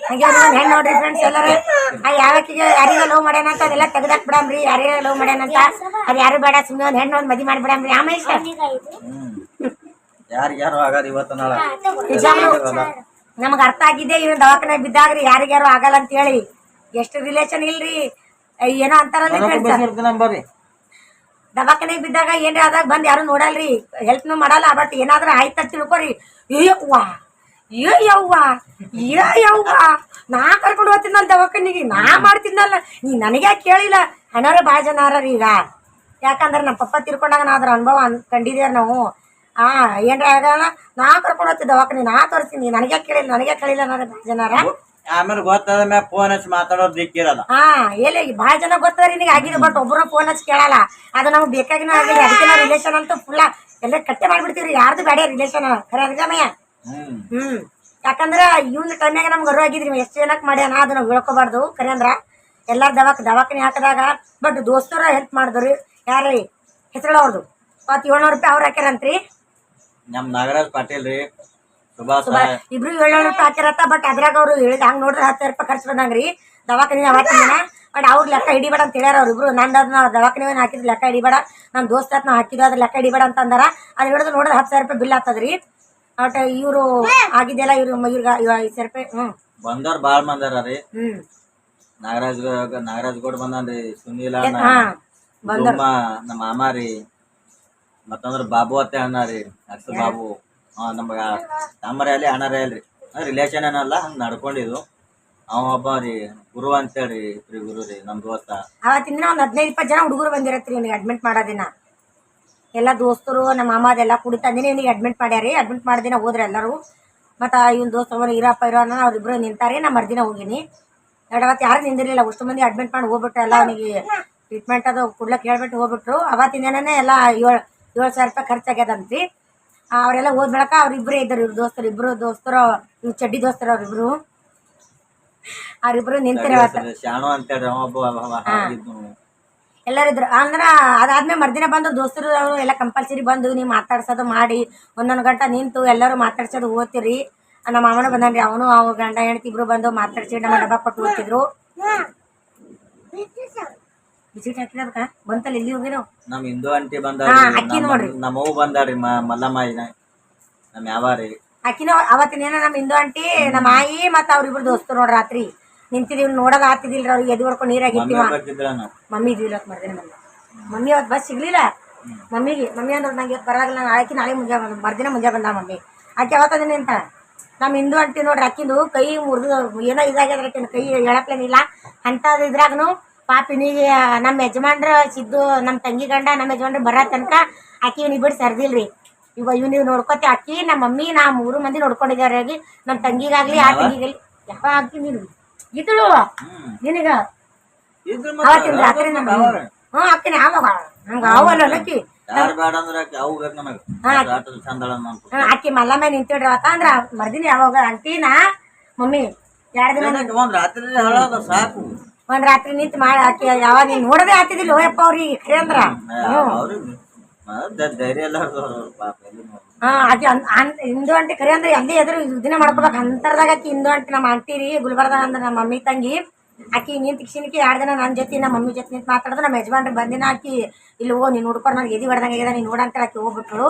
A: ಹಾಗೆ ಒಂದ್ ಹೆಣ್ಣು ನೋಡ್ರಿ ಫ್ರೆಂಡ್ಸ್ ಎಲ್ಲರೂ. ಆ ಯಾವಕ್ಕಿಗೆ ಯಾರಿಗ ಲವ್ ಮಾಡ್ಯಾನ ಅಂತ ಅದೆಲ್ಲ ತೆಗ್ದಾಕ್ ಬಿಡಮ್ರಿ ಯಾರಿಗೆ ಲವ್ ಮಾಡ್ಯಾನ ಅಂತ ಅದ್ ಯಾರು ಬೇಡ ಸುಮ್ಮನೆ ಒಂದ್ ಹೆಣ್ಣು ಒಂದ್ ಮದಿ ಮಾಡ್ಬಿಡಮ್ರಿ
B: ಆಮೇಲೆ ಯಾರಿಗೆ ಯಾರು ಆಗಾರ ಇವತ್ತು ನಾಳೆ?
A: ನಮಗ್ ಅರ್ಥ ಆಗಿದೆ ಇವ್ ದವಾಖಾನೆ ಬಿದ್ದಾಗ್ರಿ ಯಾರಿಗ್ಯಾರು ಆಗಲ್ಲ ಅಂತ ಹೇಳಿ. ಎಷ್ಟು ರಿಲೇಷನ್ ಇಲ್ರಿ? ಏನೋ ಅಂತಾರಲ್ಲ ಫ್ರೆಂಡ್ಸ್ ದವಾಖಾನೆ ಬಿದ್ದಾಗ ಏನ್ರಿ ಆದಾಗ ಬಂದ್ ಯಾರು ನೋಡಲ್ರಿ. ಹೆಲ್ಪ್ನು ಮಾಡಲ್ಲ ಬಟ್ ಏನಾದ್ರೂ ಆಯ್ತ ತಿಳ್ಕೊರಿ. ಏಯವ್ವ ಏ ಯವ್ವ ಏ ಯವ್ವ. ನಾ ಕರ್ಕೊಂಡು ಹೋಗ್ತಿದ್ನಲ್ಲ ದವಾಖಾನಿಗೆ ನಾ ಮಾಡ್ತಿದ್ನಲ್ಲ ನೀ ನನಗೆ ಕೇಳಿಲ್ಲ? ಹಣಾರ ಭಾಳ ಜನ ಅರ ಈಗ. ಯಾಕಂದ್ರೆ ನಮ್ಮ ಪಪ್ಪ ತಿರ್ಕೊಂಡಾಗ ನಾ ಅದ್ರ ಅನುಭವ ಅಂತ ಕಂಡಿದ್ದೇವೆ ನಾವು. ಆ ಏನ್ರ ಆಗಲ್ಲ. ನಾ ಕರ್ಕೊಂಡು ಹೋಗ್ತಿದ್ದೆ ದವಾಖಾನಿ ನಾ ತೋರಿಸ್ತೀನಿ. ನನಗೆ ಕೇಳಿಲ್ಲ? ನನಗೆ ಕೇಳಿಲ್ಲ ಅನ್ನೋರು ಭಾಳ ಜನರ
B: ಆಮೇಲೆ ಗೊತ್ತಾದ ಮ್ಯಾಗ ಫೋನ್ ಹಚ್ಚಿ ಮಾತಾಡೋದು ದಿಕ್ಕಿರಲ್ಲ
A: ಹಾ ಎಲ್ಲಿ? ಭಾಳ ಜನ ಗೊತ್ತದ ನಿನಗೆ ಆಗಿದೆ ಬಟ್ ಒಬ್ಬರು ಫೋನ್ ಹಚ್ಚಿ ಕೇಳಲ್ಲ. ಅದು ನಮ್ಗೆ ಬೇಕಾಗಿನ ಆಗಿಲ್ಲ ಅದಕ್ಕೆ ನಾವು ರಿಲೇಷನ್ ಅಂತೂ ಫುಲ್ಲ ಎಲ್ಲ ಕಟ್ಟೆ ಮಾಡ್ಬಿಡ್ತೀವಿ ಯಾರ್ದು ಬೇಡ ರಿಲೇಷನ್ ಖರೆ ಅರ್ಜಮಯ್ಯ
B: ಹ್ಮ್.
A: ಯಾಕಂದ್ರ ಇವ್ನ ಕಣ್ಣಾಗ ನಮ್ಗೆ ಅರು ಆಗಿದ್ರಿ ಎಷ್ಟು ಜನಕ್ಕೆ ಮಾಡ್ಯಾನ ಅದನ್ನ ಹೇಳ್ಕೋಬಾರ್ದು ಖರೆ ಅಂದ್ರ ಎಲ್ಲ ದವಾಕ್ ದವಾಖಾನೆ ಹಾಕಿದಾಗ ಬಟ್ ದೋಸ್ತರ ಹೆಲ್ಪ್ ಮಾಡಿದ್ರಿ ಯಾರೀ ಹೆಸರು ಅವ್ರದ್ದು ಮತ್ ಏಳ್ನೂರು ರೂಪಾಯಿ ಅವ್ರು ಹಾಕ್ಯಾರಂತ್ರಿ.
B: ನಮ್ ನಾಗರಾಜ್ ಪಾಟೀಲ್ ರೀ ಸುಭಾಷ್
A: ಇಬ್ರು ಏಳ್ನೂರು ರೂಪಾಯಿ ಹಾಕ್ಯಾರತ್ತ ಬಟ್ ಅದ್ರಾಗ ಅವ್ರು ಹೇಳಿದ ಹಂಗ್ ನೋಡ್ರಿ ಹತ್ತು ರೂಪಾಯಿ ಖರ್ಚು ಬಂದಂಗ್ರಿ. ದವಾಖಾನೆ ದಿನ ಬಟ್ ಅವ್ರ ಲೆಕ್ಕ ಹಿಡಿಬೇಡ ಅಂತ ಹೇಳ್ಯಾರ ಅವ್ರಿಬ್ರು. ನಂದು ಅದನ್ನ ದವಾಖಾನೆ ಹಾಕಿದ್ ಲೆಕ್ಕ ಹಿಡಿಬೇಡ. ನಮ್ಮ ದೋಸ್ತ ನಾವು ಹಾಕಿದ್ವಿ ಅದ್ರ ಲೆಕ್ಕ ಹಿಡಿಬೇಡ ಅಂತ ಅಂದಾರ. ಅದು ಹಿಡಿದು ನೋಡಿದ್ರೆ ಹತ್ತು ಸಾವಿರ ರೂಪಾಯಿ ಬಿಲ್ ಆಗ್ತದ್ರಿ. ಬಟ್ ಇವರು ಆಗಿದೆಲ್ಲ ಇವ್ರು ಇವ್ರಿಗೆ ಸಾವಿರ ರೂಪಾಯಿ ಹ್ಞೂ
B: ಬಂದವ್ರ ಬಾಳ್ ಬಂದಾರ ರೀ.
A: ಹ್ಞೂ
B: ನಾಗರಾಜ್ ನಾಗರಾಜ್ ಗೌಡ್ ಸುನೀಲ
A: ಹಾ. ಬಂದರ್
B: ದುಮ್ಮ ನಮ್ಮ ಮಾಮ ರೀ. ಮತ್ತಂದ್ರ ಬಾಬು ಅತ್ತೆ ಅಣ್ಣ ರೀ ಅಕ್ಕ ಬಾಬು. ಹಾ ನಮಗ ತಮ್ಮರೇ ಅಲ್ಲಿ ಅಣ್ಣರೇ ಅಲ್ರಿ ರಿಲೇಷನ್ ಏನಲ್ಲ ಹಂಗ ನಡ್ಕೊಂಡಿದ್ದು ಅವ ಒಬ್ಬ ರೀ ಗುರು ಅಂತೇಳಿ ಗುರು ರೀ ನಮ್ ದೋಸ್ತ
A: ಅವತ್ತಿಂದ ಒಂದು ಹದಿನೈದು ಇಪ್ಪತ್ತು ಜನ ಹುಡುಗರು ಬಂದಿರತ್ರಿ ಅಡ್ಮಿಟ್ ಮಾಡೋ ದಿನ. ಎಲ್ಲ ದೋಸ್ತರು ನಮ್ಮ ಮಾಮ ಅದೆಲ್ಲ ಕುಡಿ ತಂದಿನಿ. ಇವ್ನಿಗೆ ಅಡ್ಮಿಟ್ ಮಾಡ್ಯಾರಿ. ಅಡ್ಮಿಟ್ ಮಾಡಿದಿನ ಹೋದ್ರೆ ಎಲ್ಲರೂ. ಮತ್ತು ಇವ್ನ ದೋಸ್ತ ಅವನು ಇರಪ್ಪ ಇರೋ ಅನ್ನೋ ಅವ್ರಿಬ್ರು ನಿಂತಾರೆ. ನಾ ಮರ್ದಿನ ಹೋಗಿನಿ. ಎರಡು ಅವತ್ತು ಯಾರು ನಿಂದಿರಲಿಲ್ಲ. ಅಷ್ಟು ಮಂದಿ ಅಡ್ಮಿಟ್ ಮಾಡಿ ಹೋಗ್ಬಿಟ್ರು. ಎಲ್ಲ ಅವನಿಗೆ ಟ್ರೀಟ್ಮೆಂಟ್ ಅದು ಕೊಡ್ಲಕ್ಕೆ ಹೇಳ್ಬಿಟ್ಟು ಹೋಗ್ಬಿಟ್ರು. ಅವತ್ತಿನ ದಿನನೇ ಎಲ್ಲ ಏಳು ಏಳು ಸಾವಿರ ರೂಪಾಯಿ ಖರ್ಚಾಗ್ಯದಂತ್ರಿ ಅವರೆಲ್ಲ ಹೋದ ಬೆಳಕ ಅವ್ರಿಬ್ರೇ ಇದ್ದರು. ಇವ್ರ ದೋಸ್ತರು ಇಬ್ಬರು ದೋಸ್ತರು ಇವ್ರು ಚಡ್ಡಿ ದೋಸ್ತರು ಅವ್ರಿಬ್ರು ಅವ್ರಿಬ್ರು ನಿಂತಿರ
B: ಶಾಣು
A: ಎಲ್ಲರಿದ್ರು. ಅಂದ್ರೆ ಅದಾದ್ಮೇಲೆ ಮರ್ದಿನ ಬಂದು ದೋಸ್ತರು ಅವರು ಎಲ್ಲ ಕಂಪಲ್ಸರಿ ಬಂದು ನೀವು ಮಾತಾಡ್ಸೋದು ಮಾಡಿ ಒಂದೊಂದು ಗಂಟೆ ನಿಂತು ಎಲ್ಲರೂ ಮಾತಾಡ್ಸೋದು ಓದ್ತಿರಿ. ನಮ್ಮ ಮಾಮನ ಬಂದನ್ರಿ ಅವನು ಅವ್ರ ಗಂಡ ಹೆಂಡತಿ ಇಬ್ರು ಬಂದು ಮಾತಾಡ್ಸಿ ನಮ್ಮ ಡಬ್ಬ ಕೊಟ್ಟು ಓದ್ತಿದ್ರು. ಅಕ್ಕಿನ ಅವತ್ತಿನ ಬಂತಲ್ಲ ಇಲ್ಲಿ ಹೋಗಿರೋ?
B: ನಮ್ ಹಿಂದೂ ಅಂಟಿ
A: ಹಾ,
B: ಬಂದಾರಿ
A: ಅಕ್ಕಿ ನೋಡ್ರಿ.
B: ನಮ್ಮ ಬಂದಾರಿ ಮಲ್ಲಮ್ಮ ಯಾವಾರಿ.
A: ಆಕಿನ ಅವತ್ತಿನ ನಮ್ಮ ಹಿಂದೂ ಆಂಟಿ ನಮ್ಮ ಆಯಿ ಮತ್ತು ಅವ್ರಿಬ್ರು ದೋಸ್ತರು ನೋಡ್ರಿ ರಾತ್ರಿ. ನಿಂತಿದೀವಿ ನೋಡೋದು ಆತಿದಿಲ್ರಿ ಅವ್ರಿಗೆ ಎದು ಹೊಡ್ಕೊಂಡು
B: ಬೇಕಿದ್ರ
A: ಮಮ್ಮಿ ಇದು ಇವತ್ತು ಮರ್ದಿನ ಬಂದ ಮಮ್ಮಿ ಅವತ್ತು ಬಸ್ ಸಿಗ್ಲಿಲ್ಲ. ಮಮ್ಮಿಗೆ ಮಮ್ಮಿ ಅಂದ್ರೆ ನಂಗೆ ಇವತ್ತು ಬರಾಗಿಲ್ಲ ಆಕಿ ನಾಳೆ ಮುಂಜಾ ಬಂದ ಮರ್ದಿನ ಮುಂಜಾ ಬಂದ ಮಮ್ಮಿ. ಆಕೆ ಯಾವತ್ತದಿನ ಅಂತ? ನಮ್ಮ ಹಿಂದೂ ಅಂಟಿ ನೋಡ್ರಿ ಆಕಿಂದು ಕೈ ಮುರಿದು ಏನೋ ಇದಾಗ್ಯದ್ರ ಆಕಿನ ಕೈ ಹೇಳಪ್ಲೇನಿಲ್ಲ ಅಂಥದ್ದು ಇದ್ರಾಗನು ಪಾಪಿನಿಗೆ ನಮ್ಮ ಯಜಮಾನ್ರ ಸಿದ್ದು ನಮ್ಮ ತಂಗಿ ಗಂಡ ನಮ್ಮ ಯಜಮಾನ್ರು ಬರೋ ತನಕ ಆಕಿ ಇವ್ನಿಗೆ ಬಿಟ್ಟು ಸರ್ದಿಲ್ರಿ. ಇವ ಇವ್ ನೋಡ್ಕೊತಿ ಅಕ್ಕಿ ನಮ್ಮ ಮಮ್ಮಿ ನಾ ಮೂರು ಮಂದಿ ನೋಡ್ಕೊಂಡಿದ್ದಾರೆ ನಮ್ಮ ತಂಗಿಗಾಗ್ಲಿ ಆ ತಂಗಿಗಾಗ್ಲಿ ಯಾವ ಆಕಿ ನೀನು ಇದ್ಳು. ನಿನಗ? ಅವತ್ತಿನ ರಾತ್ರಿ ನಮ್ಮ ಹ್ಞೂ ಅಕ್ಕಿನ ಆವಾಗ ಹಂಗ ಅವಲ್ಲ ನಕ್ಕಿ
B: ಯಾರು ಬೇಡ ಅಂದ್ರ ಆಕಿ ಅವು ಬೇಕು ನನಗ ಆಟದ ಚಂದಳ ಅಂತ.
A: ಹ್ಞೂ ಅಕ್ಕಿ ಮಲ್ಲಮ್ಮ ನಿಂತಿಡ್ರಿ ಅವತ್ತ ಅಂದ್ರ ಮರ್ದಿನಿ ಯಾವಾಗ? ಅಂತೀನ ಮಮ್ಮಿ ಎರಡು ದಿನ
B: ಒಂದ್ ರಾತ್ರಿ ಹೇಳೋದ ಸಾಕು.
A: ಒಂದ್ ರಾತ್ರಿ ನಿಂತು ಮಾಡಿ ಆಕಿ. ಯಾವಾಗ ನೀನ್ ನೋಡದೆ ಆತಿದಿಲ್ಲ ಹೋಯಪ್ಪ ಅವ್ರಿಗೆ ಖರೆ ಅಂದ್ರ.
B: ಅವ್ರಿಗೆ ಧೈರ್ಯ ಎಲ್ಲ ಅವ್ರು ಪಾಪ. ಎಲ್ಲಿ ನೋಡು.
A: ಆಕಿ ಹಿಂದೂ ಅಂಟಿ ಖರೆ ಅಂದ್ರೆ ಎಲ್ಲಿ ಎದುರು ಇದನ್ನ ಮಾಡ್ಕೋಬೇಕು ಅಂತರ್ದಾಗ ಆಕಿ ಹಿಂದೂ ಅಂಟಿ ನಮ್ಮ ಆಂಟಿ ರೀ ಗುಲ್ಬರ್ದಾಗ ಅಂದ್ರೆ ನಮ್ಮ ಮಮ್ಮಿ ತಂಗಿ. ಆಕಿ ನಿಂತ ಕಿಶಿನಿಕೆ ಎರಡು ದಿನ ನನ್ನ ಜೊತೆ, ನಮ್ಮ ಮಮ್ಮಿ ಜೊತೆ ನಿಂತು ಮಾತಾಡಿದ್ರೆ ನಮ್ಮ ಯಜಮಾನ್ರಿ ಬಂದಿನ ಆಕಿ, ಇಲ್ಲಿ ಹೋಗಿ, ನೀನು ಹುಡ್ಕೊಂಡು ನನಗೆ ಎದಿ ಹೊಡೆದಂಗೆ ನೀನು ನೋಡಂತ ಆಕಿ ಹೋಗ್ಬಿಟ್ರು.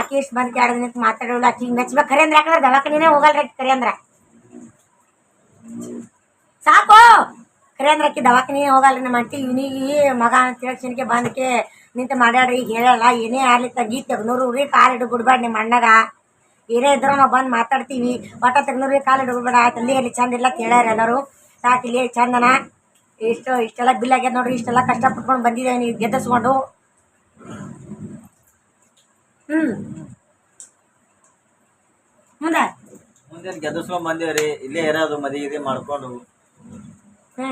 A: ಆಕಿ ಎಷ್ಟು ಬಂದಕ್ಕೆ ಎರಡು ದಿನ ಮಾತಾಡೋಲ್ಲ ಆಕಿ ಹಿಂಗೆ ಮೆಚ್ಬೇಕು ಖರೆ ಅಂದ್ರೆ ಯಾಕಂದ್ರೆ ದವಾಖಾನಿನೇ ಹೋಗಲ್ರಿ ಆಕಿ ಕರೆ ಅಂದ್ರೆ. ಸಾಕು! ಕರೆ ಅಂದ್ರೆ ಆಕಿ ದವಾಖಾನೆ ಹೋಗಲ್ರಿ ನಮ್ಮ ಅಂಟಿ ಇವನಿಗೆ ಮಗ ಅಂತ ಹೇಳಿ ಬಂದಕೆ ಬಂದಕ್ಕೆ ನಿಂತು ಮಾಡ್ಯಾಡ್ರಿ ಈಗ ಹೇಳಲ್ಲ ಏನೇ ಆಗ್ಲಿ ತಗಿ ತೆಗ್ನೂರು ರೀ ಕಾಲು ಹಿಡಿದು ಬಿಡ್ಬೇಡ ನಿಮ್ಮ ಅಣ್ಣಗ. ಏನೇ ಇದ್ರು ನಾವು ಬಂದು ಮಾತಾಡ್ತೀವಿ. ಒಟ್ಟ ತೆಗ್ನೂರು ಕಾಲು ಹಿಡಿದು ಬಿಡ್ಬೇಡ ಅಲ್ಲಿ ಅಲ್ಲಿ ಚಂದ ಇಲ್ಲ ಕೇಳ್ಯಾರ ಎಲ್ಲರೂ. ಸಾಕು ಇಲ್ಲಿ ಚಂದನ. ಇಷ್ಟು ಇಷ್ಟೆಲ್ಲ ಬಿಲ್ ಆಗ್ಯದ ನೋಡ್ರಿ ಇಷ್ಟೆಲ್ಲ ಕಷ್ಟಪಟ್ಕೊಂಡು ಬಂದಿದ್ದೇವೆ ನೀವು ಗೆದ್ದಿಸ್ಕೊಂಡು. ಹ್ಞೂ ಮುಂದೆ?
B: ಮುಂದೆ ಗೆದ್ದಿಸ್ಕೊಂಡ್ ಬಂದೇವ್ರಿ ಇಲ್ಲೇ ಇರೋದು ಮದುವೆ ಮಾಡ್ಕೊಂಡು.
A: ಹ್ಞೂ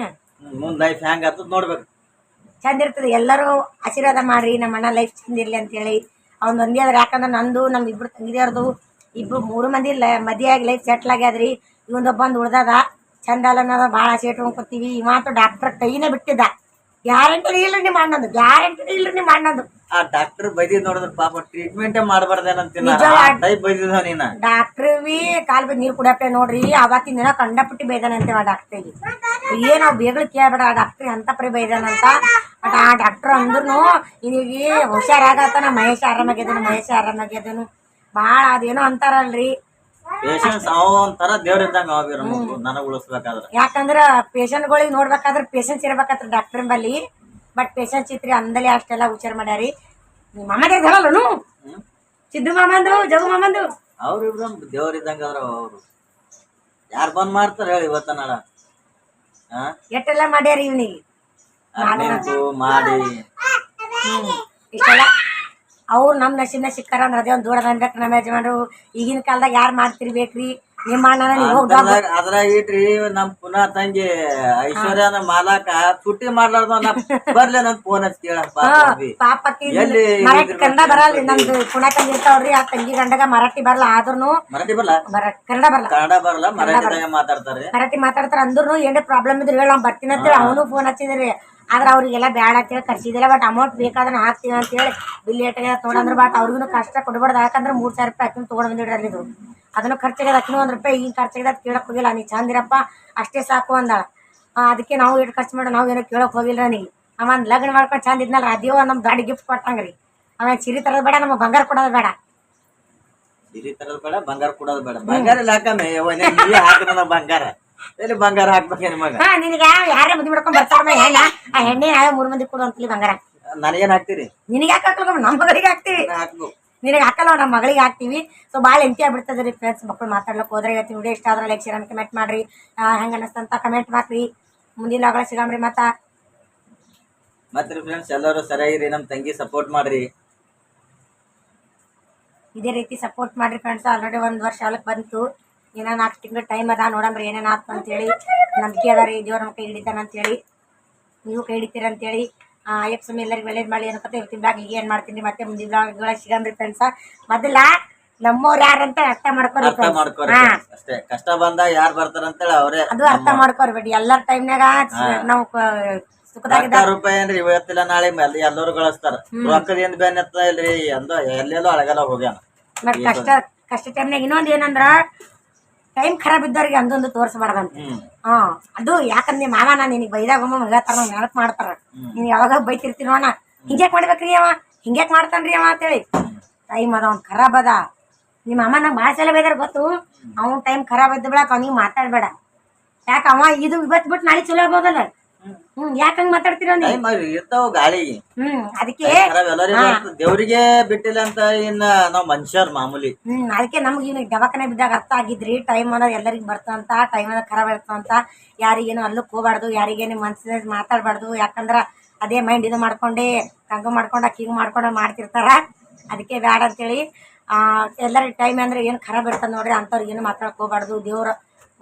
B: ಮುಂದ್ ಲೈಫ್ ಹೆಂಗ್ ಆಗ್ತದ ನೋಡ್ಬೇಕು.
A: ಚಂದ ಇರ್ತದೆ. ಎಲ್ಲರೂ ಆಶೀರ್ವಾದ ಮಾಡ್ರಿ, ನಮ್ಮ ಅಣ್ಣ ಲೈಫ್ ಚಂದ ಇರಲಿ ಅಂತೇಳಿ ಅವ್ನು ಒಂದೇ ಅದ್ರ ಯಾಕಂದ್ರೆ ನಂದು ನಮ್ಮ ಇಬ್ರು ತಂಗಿದೇವ್ರದು ಇಬ್ಬರು ಮೂರು ಮಂದಿ ಲ ಮದುವೆಯಾಗಿ ಲೈಫ್ ಸೆಟ್ಲ್ ಆಗ್ಯಾದ್ರಿ ಇವನೊಬ್ಬ ಒಂದು ಉಳ್ದದ. ಚಂದ ಅನ್ನೋದು ಭಾಳ ಆಸೆ ಇಟ್ಕೊಂಡು ಇವತ್ತು ಇವಂತೂ ಡಾಕ್ಟರ್ ಕೈನೇ ಬಿಟ್ಟಿದ್ದ. ಗ್ಯಾರಂಟಿ ಇಲ್ಲ ನಿಮ್ಮ ಅಣ್ಣಂದು. ಗ್ಯಾರಂಟಿ ಇಲ್ರಿ ನಿಮ್ಮ ಅಣ್ಣಂದು.
B: ಆ ಡಾಕ್ಟರ್ ಬೈದಿದ್ ನೋಡಿದ್ರ ಪಾಪ ಟ್ರೀಟ್ಮೆಂಟೇ ಮಾಡ್ಬಾರ್ದೇನಂತಿನ
A: ನಿಜ.
B: ಟೈಪ್ ಬೈದಿದ ನೀನ?
A: ಡಾಕ್ಟ್ರ್ ಬಿ ಕಾಲ್ ಬಿ ನೀರು ಕುಡಿಯಪ್ಪ ನೋಡ್ರಿ ಅವತ್ತಿನ ದಿನ ಕಂಡಪಟ್ಟಿ ಬೈದಾನಂತೇವ ಡಾಕ್ಟ್ರಿಗೆ ಏನ್ ನಾವು ಬೇಗ ಕೇಳ್ಬೇಡ ಆ ಡಾಕ್ಟ್ರಿ ಅಂತ ಪರಿ ಬೈದಾನಂತ ಬಟ್ ಆ ಅಂದ್ರು ಅಂದ್ರೂ ನಿನಗೆ ನಾ ಮಹೇಶ್ ಆರಾಮಾಗ್ಯದನು ಮಹೇಶ್ ಆರಾಮಾಗ್ಯದನು. ಭಾಳ ಅದೇನೋ ಅಂತಾರಲ್ರಿ.
B: ಪೇಷನ್ಸ್ ಅವ ಒಂಥರ ದೇವ್ರ ಇದ್ದಂಗ ಅವ ಬೀರ ಮಕ್ಳು ನನಗ್ ಉಳಿಸ್ಬೇಕಾದ್ರ.
A: ಯಾಕಂದ್ರ ಪೇಷಂಟ್ಗಳಿಗೆ ನೋಡ್ಬೇಕಾದ್ರೆ ಪೇಷನ್ಸ್ ಇರ್ಬೇಕಾದ್ರೆ ಡಾಕ್ಟರ್ ಬಲ್ಲಿ. ಬಟ್ ಪೇಷಂಟ್ ಚಿತ್ರಿ ಅಂದಲೇ ಅಷ್ಟೆಲ್ಲ ಹುಷಾರ್ ಮಾಡ್ಯಾರಿ ನಿಮ್ಮ ಅಮ್ಮಗೆ ಹೇಳಲ್ಲನು ಸಿದ್ದು ಮಾಮಂದು ಜಗು ಮಾಮಂದು
B: ಅವ್ರಿಬ್ರು ದೇವ್ರ ಇದ್ದಂಗ ಅವ್ರು ಯಾರ್ ಬಂದ್ ಮಾಡ್ತಾರ ಹೇಳಿ ಇವತ್ತ ನಾಳ. ಹಾ
A: ಎಷ್ಟೆಲ್ಲ ಮಾಡ್ಯಾರಿ ಇವನಿಗೆ?
B: ಮಾಡಿ.
A: ಇಷ್ಟೆಲ್ಲ? ಅವ್ರು ನಮ್ಮ ನಶಿನ ಸಿಕ್ಕಾರ ಅಂದ್ರೆ ಅದೇ ಒಂದು ದೂರ ಅನ್ಬೇಕು ನಮ್ಮ ಯಜಮಾನರು. ಈಗಿನ ಕಾಲದಾಗ ಯಾರು ಮಾಡ್ತಿರ್ಬೇಕ್ರಿ? ನಿಮ್ಮ ಅಣ್ಣನ ನೀವು ಹೋಗಿ
B: ಅದ್ರಾಗ ಅದ್ರಾಗ ಇಟ್ರಿ ನಮ್ ಪುನಃ ತಂಗಿ ಐಶ್ವರ್ಯನ ಮಾಲಾಕ ಸುಟ್ಟಿ ಮಾಡ್ಲಾರ್ದ ನಾ ಬರ್ಲಿ ನನ್ ಫೋನ್ ಹಚ್ಚಿ ಕೇಳಪ್ಪ
A: ಪಾಪ
B: ಎಲ್ಲಿ
A: ಮರಾಠಿ ಕನ್ನಡ ಬರಲ್ರಿ ನಮ್ದು ತಂಗಿ ಇರ್ತಾವ್ರಿ ಆ ತಂಗಿ ಗಂಡಗ ಮರಾಠಿ ಬರಲ್ಲ ಆದ್ರೂ
B: ಮರಾಠಿ ಬರಲ್ಲ
A: ಬರ ಕನ್ನಡ ಬರಲ್ಲ
B: ಕನ್ನಡ ಬರಲ್ಲ ಮರಾಠಿದಾಗ ಮಾತಾಡ್ತಾರೆ
A: ಮರಾಠಿ ಮಾತಾಡ್ತಾರ ಅಂದ್ರೂ ಏನೇ ಪ್ರಾಬ್ಲಮ್ ಇದ್ರೆ ಹೇಳ ಬರ್ತೀನಿ ಅಂತೇಳಿ ಅವನು ಫೋನ್ ಹಚ್ಚಿದ್ರಿ. ಆದ್ರೆ ಅವ್ರಿಗೆಲ್ಲ ಬ್ಯಾಡ ಅಂತೇಳಿ ಕರ್ಸಿದಿಲ್ಲ ಬಟ್ ಅಮೌಂಟ್ ಬೇಕಾದ್ರೆ ಹಾಕ್ತೀವಿ ಅಂತೇಳಿ ಬಿಲ್ ಏಟಾಗ ತೊಗೊಂಡ್ರೆ ಬಟ್ ಅವ್ರಿಗೂ ಕಷ್ಟ ಕೊಡ್ಬಾರ್ದು. ಯಾಕಂದ್ರೆ ಮೂರು ಸಾವಿರ ರೂಪಾಯಿ ಅಕ್ಕಿ ತೊಗೊಂಡು ಬಂದಿಡ್ರಿ ಇದು. ಅದನ್ನು ಖರ್ಚಾಗ್ಯದ ಅಕ್ಕಿ ಒಂದು ರೂಪಾಯಿ ಈಗ ಖರ್ಚಾಗ್ಯದ ಕೇಳಕ್ ಹೋಗಿಲ್ಲ. ನೀ ಚಂದಿರಪ್ಪ ಅಷ್ಟೇ ಸಾಕು ಅಂದಾಳ. ಅದಕ್ಕೆ ನಾವು ಎಷ್ಟು ಖರ್ಚು ಮಾಡಿ ನಾವು ಏನೋ ಕೇಳಕ್ ಹೋಗಿಲ್ಲ ನೀ ಅವ ಲಗ್ನ ಮಾಡ್ಕೊಂಡು ಚಂದ ಇದ್ನಲ್ಲ ಅದೇವ ನಮ್ ಗಾಡಿ ಗಿಫ್ಟ್ ಕೊಟ್ಟಂಗ್ರಿ. ಅವ ಸಿರಿ ತರೋದು ಬೇಡ ನಮ್ಮ ಬಂಗಾರ ಕೊಡೋದು ಬೇಡ.
B: ಸಿರಿ ತರದ್ ಬೇಡ, ಬಂಗಾರ ಕೊಡೋದು ಬೇಡ. ಬಂಗಾರ ಇಲ್ಲ ಬಂಗಾರ. ಎಲ್ಲಿ ಬಂಗಾರ ಹಾಕ್ಬೇಕೆ ನಿಮಗ
A: ಹಾ ನಿನಗೆ ಯಾರೇ ಮದುವೆ ಮಾಡ್ಕೊಂಡ್ ಬರ್ತಾರ ಹೆಣ್ಣ ಆ ಹೆಣ್ಣೆ ನಾವೇ ಮೂರು ಮಂದಿ ಕೊಡು ಅಂತಲಿ ಬಂಗಾರ.
B: ನನಗೇನ್ ಹಾಕ್ತೀರಿ?
A: ನಿನಗೆ ಯಾಕೆ ನಮ್ಮ ಮಗಳಿಗೆ ಹಾಕ್ತೀವಿ.
B: ಹಾಕ್ಬೇಕು.
A: ನಿನಗೆ ಹಾಕಲ್ಲ ನಮ್ಮ ಮಗಳಿಗೆ ಹಾಕ್ತೀವಿ. ಸೊ ಭಾಳ ಎಂಟಿ ಆಗ್ಬಿಡ್ತದೆ ರೀ ಫ್ರೆಂಡ್ಸ್ ಮಕ್ಕಳು ಮಾತಾಡ್ಲಕ್ಕೆ ಹೋದ್ರೆ ಇವತ್ತಿನ ವಿಡಿಯೋ ಇಷ್ಟ ಆದ್ರೆ ಲೈಕ್ ಶೇರ್ ಕಮೆಂಟ್ ಮಾಡ್ರಿ. ಹೆಂಗ ಅನ್ನಿಸ್ತಂತ ಕಮೆಂಟ್ ಮಾಡ್ರಿ ಮುಂದಿನ ಲಾಗಳ ಸಿಗಾಮ್ರಿ ಮತ್ತ.
B: ಮತ್ತೆ ಫ್ರೆಂಡ್ಸ್ ಎಲ್ಲರೂ ಸರಿಯಾಗಿರಿ ನಮ್ಮ ತಂಗಿ ಸಪೋರ್ಟ್ ಮಾಡ್ರಿ.
A: ಇದೇ ರೀತಿ ಸಪೋರ್ಟ್ ಮಾಡ್ರಿ ಫ್ರೆಂಡ್ಸ್ ಆಲ್ರೆಡಿ ಒಂದು ವರ್ಷ ಆಲಕ್ಕೆ ಬಂತು. ಏನೋ ನಾಲ್ಕು ತಿಂಗಳು ಟೈಮ್ ಅದ ನೋಡಮ್ರಿ ಏನೇನು ಆತು ಅಂತೇಳಿ. ನಂಬಿಕೆ ಅದ ರೀ ದೇವ್ರ ನಮ್ಮ ಕೈ ಹಿಡಿತಾನ ಅಂತೇಳಿ. ನೀವು ಕೈ ಹಿಡಿತೀರ ಅಂತೇಳಿ. ಅಯ್ಯಪ್ಪ ಸ್ವಾಮಿ ಎಲ್ಲರಿಗೂ ಒಳ್ಳೇದು ಮಾಡಿ ಅನ್ಕೋತ ಇವತ್ತಿನ ಬ್ಲಾಗ್ ಈಗ ಏನು ಮಾಡ್ತೀನಿ ಮತ್ತೆ ಮುಂದಿನ ಬ್ಲಾಗ್ಗಳ ಸಿಗಂಬ್ರಿ ಫ್ರೆಂಡ್ಸ ಮೊದಲ ನಮ್ಮವ್ರು ಯಾರಂತ ಅರ್ಥ ಮಾಡ್ಕೊರಿ ಹಾ.
B: ಅಷ್ಟೇ ಕಷ್ಟ ಬಂದ ಯಾರ್ ಬರ್ತಾರ ಅಂತೇಳಿ ಅವರೇ
A: ಅದು ಅರ್ಥ ಮಾಡ್ಕೊರ್ಬೇಡಿ ಎಲ್ಲರ ಟೈಮ್ನಾಗ ನಾವು
B: ಲಕ್ಷ ರೂಪಾಯಿ ಏನ್ರಿ ಇವತ್ತಿಲ್ಲ ನಾಳೆ ಅಲ್ಲಿ ಎಲ್ಲರೂ ಗಳಿಸ್ತಾರ. ರೊಕ್ಕದ ಏನ್ ಬೇನ್ ಎತ್ತ ಇಲ್ರಿ ಅಂದ ಎಲ್ಲೆಲ್ಲೋ ಅಳಗಲ್ಲ ಹೋಗ್ಯಾನ.
A: ಕಷ್ಟ ಕಷ್ಟ ಟೈಮ್ನಾಗ ಇನ್ನೊಂದು ಏನಂದ್ರ ಟೈಮ್ ಖರಾಬ್ ಇದ್ದವ್ರಿಗೆ ಅಂದೊಂದು ತೋರಿಸ್ಬಾರ್ದಂತ ಹಾ ಅದು ಯಾಕಂದ್ರೆ ನಿಮ್ಮ ಮಾವ ನಾನು ನಿನಗೆ ಬೈದಾಗ ಒಮ್ಮೆ ಹೇಳ್ತಾರ ನೆನಪು ಮಾಡ್ತಾರ. ನೀನು ಯಾವಾಗ ಬೈತಿರ್ತೀನಿ ಅಣ್ಣ. ಹಿಂಗ್ಯಾಕ್ ಮಾಡ್ಬೇಕ್ರಿ ಅವ? ಹಿಂಗ್ಯಾಕ್ ಮಾಡ್ತಾನ್ರಿ ಅವ ಅಂತೇಳಿ. ಟೈಮ್ ಅದ ಅವ್ನು ಖರಾಬ್ ಅದ. ನಿಮ್ಮ ಅಮ್ಮ ನಂಗೆ ಭಾಳ ಸಲ ಬೈದಾರ ಗೊತ್ತು. ಅವ್ನ ಟೈಮ್ ಖರಾಬ್ ಇದ್ದ ಬೆಳಕ ಅವ್ನಿಗೆ ಮಾತಾಡ್ಬೇಡ. ಯಾಕೆ ಅವ ಇದು ಇವತ್ತು ಬಿಟ್ಟು ನಾಳೆ ಚಲೋ ಆಗ್ಬೋದಲ್ಲ? ಹ್ಮ್ ಯಾಕೆ ಹಂಗೆ ಮಾತಾಡ್ತೀರ ನೀವು
B: ಟೈಮ್ ಇರ್ತಾವ ಗಾಳಿಗೆ
A: ಹ್ಮ್ ಅದಕ್ಕೆ
B: ಎಲ್ಲರಿಗೂ ಬರ್ತದೆ. ದೇವ್ರಿಗೆ ಬಿಟ್ಟಿಲ್ಲ ಅಂತ ಇನ್ನ ನಾವ್ ಮನುಷ್ಯರ್ ಮಾಮೂಲಿ.
A: ಹ್ಮ್ ಅದಕ್ಕೆ ನಮ್ಗೆ ಇವ್ನಿಗೆ ದವಾಖಾನೆ ಬಿದ್ದಾಗ ಅರ್ಥ ಆಗಿದ್ರಿ ಟೈಮ್ ಅನ್ನೋದು ಎಲ್ಲರಿಗೂ ಬರ್ತಂತ ಟೈಮ್ ಅನ್ನೋದು ಖರಾಬ್ ಇರ್ತಂತ. ಯಾರಿಗೇನು ಅಲ್ಲಕ್ಕೆ ಹೋಗ್ಬಾರ್ದು ಯಾರಿಗೇನು ಮನ್ಸಿನ ಮಾತಾಡ್ಬಾರ್ದು ಯಾಕಂದ್ರ ಅದೇ ಮೈಂಡ್ ಇದು ಮಾಡ್ಕೊಂಡಿ ಹಂಗ ಮಾಡ್ಕೊಂಡ ಹಿಂಗೆ ಮಾಡ್ಕೊಂಡ ಮಾಡ್ತಿರ್ತಾರ. ಅದಕ್ಕೆ ಬ್ಯಾಡ ಅಂತೇಳಿ. ಎಲ್ಲರಿಗೂ ಟೈಮ್ ಅಂದ್ರೆ ಏನು ಖರಾಬ್ ಇರ್ತದೆ ನೋಡ್ರಿ ಅಂಥವ್ರಿಗೆ ಏನು ಮಾತಾಡಕ್ ಹೋಗ್ಬಾರ್ದು ದೇವ್ರು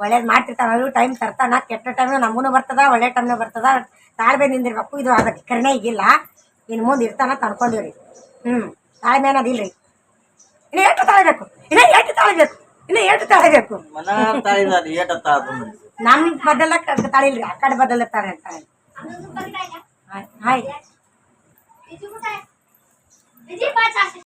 A: ಒಳ್ಳೇದು ಮಾಡ್ತಿರ್ತಾನ. ಟೈಮ್ ತರ್ತಾನ ಕೆಟ್ಟ ಟೈಮ್ ನಮಗೂ ಬರ್ತದ ಒಳ್ಳೆ ಟೈಮ್ನ ಬರ್ತದ. ತಾಳ್ಮೆ ನಿಂದಿರ್ಬೇಕು. ಇದು ಅದಕ್ಕೆ ಕರ್ಣೆ ಈಗಿಲ್ಲ. ಇನ್ನು ಮುಂದೆ ಇರ್ತಾನ ತಂದ್ಕೊಂಡಿವ್ರಿ ಹ್ಞೂ ತಾಳ್ಮೆ ಅನ್ನೋದಿಲ್ರಿ ಇನ್ನು ಎಷ್ಟು ತಾಳ್ಬೇಕು. ಇನ್ನು ಎಷ್ಟು ತಾಳ್ಬೇಕು. ಇನ್ನು ಎಷ್ಟು ತಾಳ್ಬೇಕು. ನಮ್ಮ ಬದಲ ತಾಳಿಲ್ರಿ. ಆ ಕಡೆ ಬದಲ ತಾಳೆ ತಾಳಿ. ಹಾಯ್